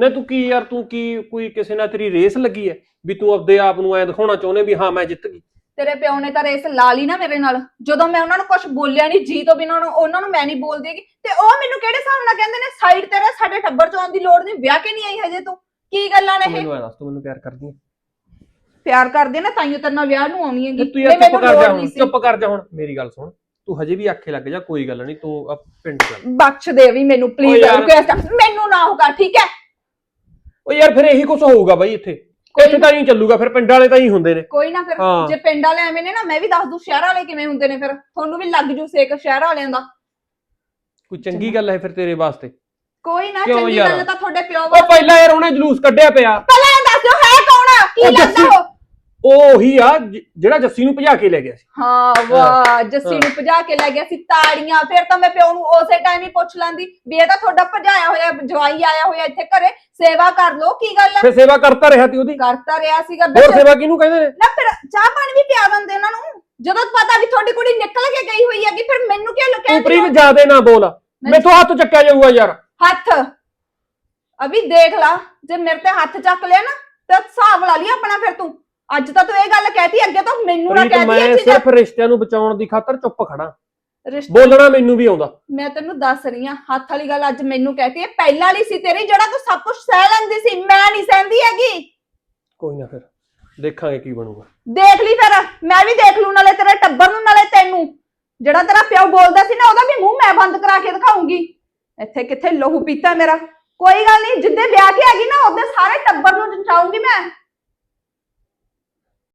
ਨਾ ਤੂੰ ਕੀ ਯਾਰ, ਤੂੰ ਕੀ, ਕੋਈ ਕਿਸੇ ਨਾਲ ਤੇਰੀ ਰੇਸ ਲੱਗੀ ਹੈ ਵੀ ਤੂੰ ਆਪਦੇ ਆਪ ਨੂੰ ਐ ਦਿਖਾਉਣਾ ਚਾਹੁੰਦੇ ਵੀ ਹਾਂ, ਮੈਂ ਜਿੱਤ ਗਈ। ਤੇਰੇ ਪਿਓ ਨੇ ਤਾਂ ਰੇਸ ਲਾ ਲਈ ਨਾ ਮੇਰੇ ਨਾਲ। ਜਦੋਂ ਮੈਂ ਉਹਨਾਂ ਨੂੰ ਕੁਝ ਬੋਲਿਆ ਨਹੀਂ ਜੀ ਤੋਂ ਬਿਨਾਂ ਉਹਨੂੰ- ਉਹਨਾਂ ਨੂੰ ਮੈਂ ਨਹੀਂ ਬੋਲ ਦੇਗੀ ਤੇ ਉਹ ਮੈਨੂੰ ਕਿਹੜੇ ਹਿਸਾਬ ਨਾਲ ਕਹਿੰਦੇ ਨੇ ਸਾਈਡ ਤੇਰਾ ਸਾਡੇ ਟੱਬਰ ਚ ਆਉਣ ਦੀ ਲੋੜ ਨਹੀਂ ਵਿਆਹ ਕੇ ਨਹੀਂ ਆਈ ਹਜੇ ਤੂੰ। ਕੀ ਗੱਲਾਂ ਨੇ ਇਹ? ਮੈਨੂੰ ਐ ਦੱਸ ਤੂੰ ਮੈਨੂੰ ਪਿਆਰ ਕਰਦੀ ਹੈ ਪਿਆਰ ਕਰਦੇ ਨਾ ਤਾਈਓ ਤੇਰੇ ਨਾਲ ਵਿਆਹ ਨੂੰ ਆਉਣੀ ਹੈਗੀ। ਤੇ ਯਾਰ ਨਹੀਂ, ਚੁੱਪ ਮੈਨੂੰ ਕਰ ਜਾ ਲੋੜ ਹੁਣ ਨਹੀਂ ਸੀ। ਚੁੱਪ ਕਰ ਜਾ ਹੁਣ। ਮੇਰੀ ਗੱਲ ਸੁਣ ਤੂੰ ਹਜੇ ਵੀ ਆਖੇ ਲੱਗ ਜਾ ਕੋਈ ਗੱਲ ਨਹੀਂ ਤੂੰ ਆ ਪਿੰਡ ਚੱਲ। ਬਖਸ਼ ਦੇ ਵੀ ਮੈਨੂੰ ਪਲੀਜ਼ ਯਾਰ। ਰਿਕੁਐਸਟ ਮੈਨੂੰ ਨਾ ਹੋਗਾ ਠੀਕ ਹੈ? ਓ ਯਾਰ ਫਿਰ ਇਹੀ ਕੁਝ ਹੋਊਗਾ ਬਾਈ ਇੱਥੇ। ਇੱਥੇ ਤਾਂ ਨਹੀਂ ਚੱਲੂਗਾ ਫਿਰ ਪਿੰਡ ਵਾਲੇ ਤਾਂ ਹੀ ਹੁੰਦੇ ਨੇ। ਕੋਈ ਨਾ ਫਿਰ ਹਾਂ। ਜੇ ਪਿੰਡ ਵਾਲੇ ਐਵੇਂ ਨੇ ਨਾ ਮੈਂ ਵੀ ਦੱਸ ਦੂੰ ਸ਼ਹਿਰ ਵਾਲੇ ਕਿਵੇਂ ਹੁੰਦੇ ਨੇ ਫਿਰ। ਤੁਹਾਨੂੰ ਵੀ ਲੱਗ ਜੂ ਸੇਕ ਸ਼ਹਿਰ ਵਾਲਿਆਂ ਦਾ। ਕੋਈ ਚੰਗੀ ਗੱਲ ਹੈ ਫਿਰ ਤੇਰੇ ਵਾਸਤੇ? ਕੋਈ ਨਾ ਕਿਉਂ ਚੰਗੀ ਯਾਰ? ਗੱਲ ਤਾਂ ਤੁਹਾਡੇ ਪਿਓ ਉਹ ਪਹਿਲਾਂ ਯਾਰ ਉਹਨੇ ਜਲੂਸ ਕੱਢਿਆ ਪਿਆ। ਪਹਿਲਾਂ ਇਹ ਹੈ ਕੌਣ ਕੀ ਉਹ ਲੱਗਦਾ ਜੱਸੀ- ਉਹ? ਉਹ ਉਹੀ ਆ ਜ- ਜਿਹੜਾ ਜੱਸੀ ਨੂੰ ਭਜਾ ਕੇ ਲੈ ਗਿਆ ਸੀ। ਹਾਂ ਵਾਹ ਜੱਸੀ। ਨੂੰ ਭਜਾ ਕੇ ਲੈ ਗਿਆ ਸੀ ਤਾੜੀਆਂ। ਫਿਰ ਤਾਂ ਮੈਂ ਪਿਓ ਨੂੰ ਉਸੇ ਟਾਈਮ ਹੀ ਪੁੱਛ ਲੈਂਦੀ ਵੀ ਇਹ ਤਾਂ ਤੁਹਾਡਾ ਭਜਾਇਆ ਹੋਇਆ ਜਵਾਈ ਆਇਆ ਹੋਇਆ ਇੱਥੇ ਘਰੇ ਸੇਵਾ ਕਰ ਲੋ ਕੀ ਗੱਲ ਹੈ ਫਿਰ ਸੇਵਾ ਕਰਤਾ ਰਿਹਾ ਤੀ ਉਹਦੀ। ਕਰਤਾ ਰਿਹਾ ਸੀਗਾ। ਹੋਰ ਸੇਵਾ ਕਿਹਨੂੰ ਕਹਿੰਦੇ ਨੇ ਨਾ ਫਿਰ ਚਾਹ ਪਾਣੀ ਵੀ ਪਿਆ ਦਿੰਦੇ ਉਹਨਾਂ ਨੂੰ। ਜਦੋਂ ਪਤਾ ਵੀ ਤੁਹਾਡੀ ਕੁੜੀ ਨਿਕਲ ਕੇ ਗਈ ਹੋਈ ਹੈਗੀ ਫਿਰ ਮੈਨੂੰ ਕਿਉਂ ਤੂੰ ਕਹਿੰਦੀ ਪ੍ਰੀਤ ਜਿਆਦੇ ਨਾ ਬੋਲ। ਮੈਥੋਂ ਹੱਥ ਚੱਕਿਆ ਜਾਊਗਾ ਯਾਰ। ਹੱਥ। ਅਭੀ ਦੇਖ ਲਾ ਜੇ ਮੇਰੇ ਤੇ ਹੱਥ ਚੱਕ ਲਿਆ ਨਾ ਤੇ ਹਿਸਾਬ ਲਾ ਲਈ ਆਪਣਾ ਫਿਰ ਤੂੰ। ਅੱਜ ਤਾਂ ਤੂੰ ਇਹ ਗੱਲ ਕਹਿਤੀ ਅੱਗੇ ਤੋਂ ਮੈਨੂੰ ਨਾ ਪ੍ਰੀਤ ਕਹਿ ਦੀ ਮੈਂ ਇਹ ਚੀਜ਼ਾਂ। ਸਿਰਫ ਰਿਸ਼ਤਿਆਂ ਨੂੰ ਬਚਾਉਣ ਦੀ ਖਾਤਰ ਚੁੱਪ ਖੜਾ। ਰਿਸ਼ਤੇ ਬੋਲਣਾ ਮੈਨੂੰ ਵੀ ਆਉਂਦਾ। ਮੈਂ ਤੈਨੂੰ ਦੱਸ ਰਹੀ ਆ ਹੱਥ ਵਾਲੀ ਗੱਲ ਅੱਜ ਮੈਨੂੰ ਕਹਿਤੀ ਹੈ। ਪਹਿਲਾਂ ਵਾਲੀ ਸੀ ਤੇਰੀ ਜਿਹੜਾ ਤੂੰ ਸਭ ਕੁਝ ਸਹਿ ਲੈਂਦੀ ਸੀ ਮੈਂ ਨਹੀਂ ਸਹਿੰਦੀ ਹੈਗੀ। ਕੋਈ ਨਾ ਫਿਰ ਦੇਖਾਂਗੇ ਕੀ ਬਣੂਗਾ। ਦੇਖ ਲਈ ਫਿਰ ਮੈਂ ਵੀ ਦੇਖ ਲੂ ਨਾਲੇ ਤੇਰੇ ਟੱਬਰ ਨੂੰ ਨਾਲੇ ਤੈਨੂੰ। ਜਿਹੜਾ ਤੇਰਾ ਪਿਓ ਬੋਲਦਾ ਸੀ ਨਾ ਉਹਦਾ ਵੀ ਮੂੰਹ ਮੈਂ ਬੰਦ ਕਰਾ ਕੇ ਦਿਖਾਉਂਗੀ। ਇੱਥੇ ਕਿੱਥੇ ਲਹੂ ਪੀਤਾ ਮੇਰਾ। ਕੋਈ ਗੱਲ ਨਹੀਂ ਜਿੱਦੇ ਵਿਆਹ ਕੇ ਆ ਗਈ ਨਾ ਉਹਦੇ ਸਾਰੇ ਟੱਬਰ ਨੂੰ ਜੰਚਾਉਂਗੀ ਮੈਂ।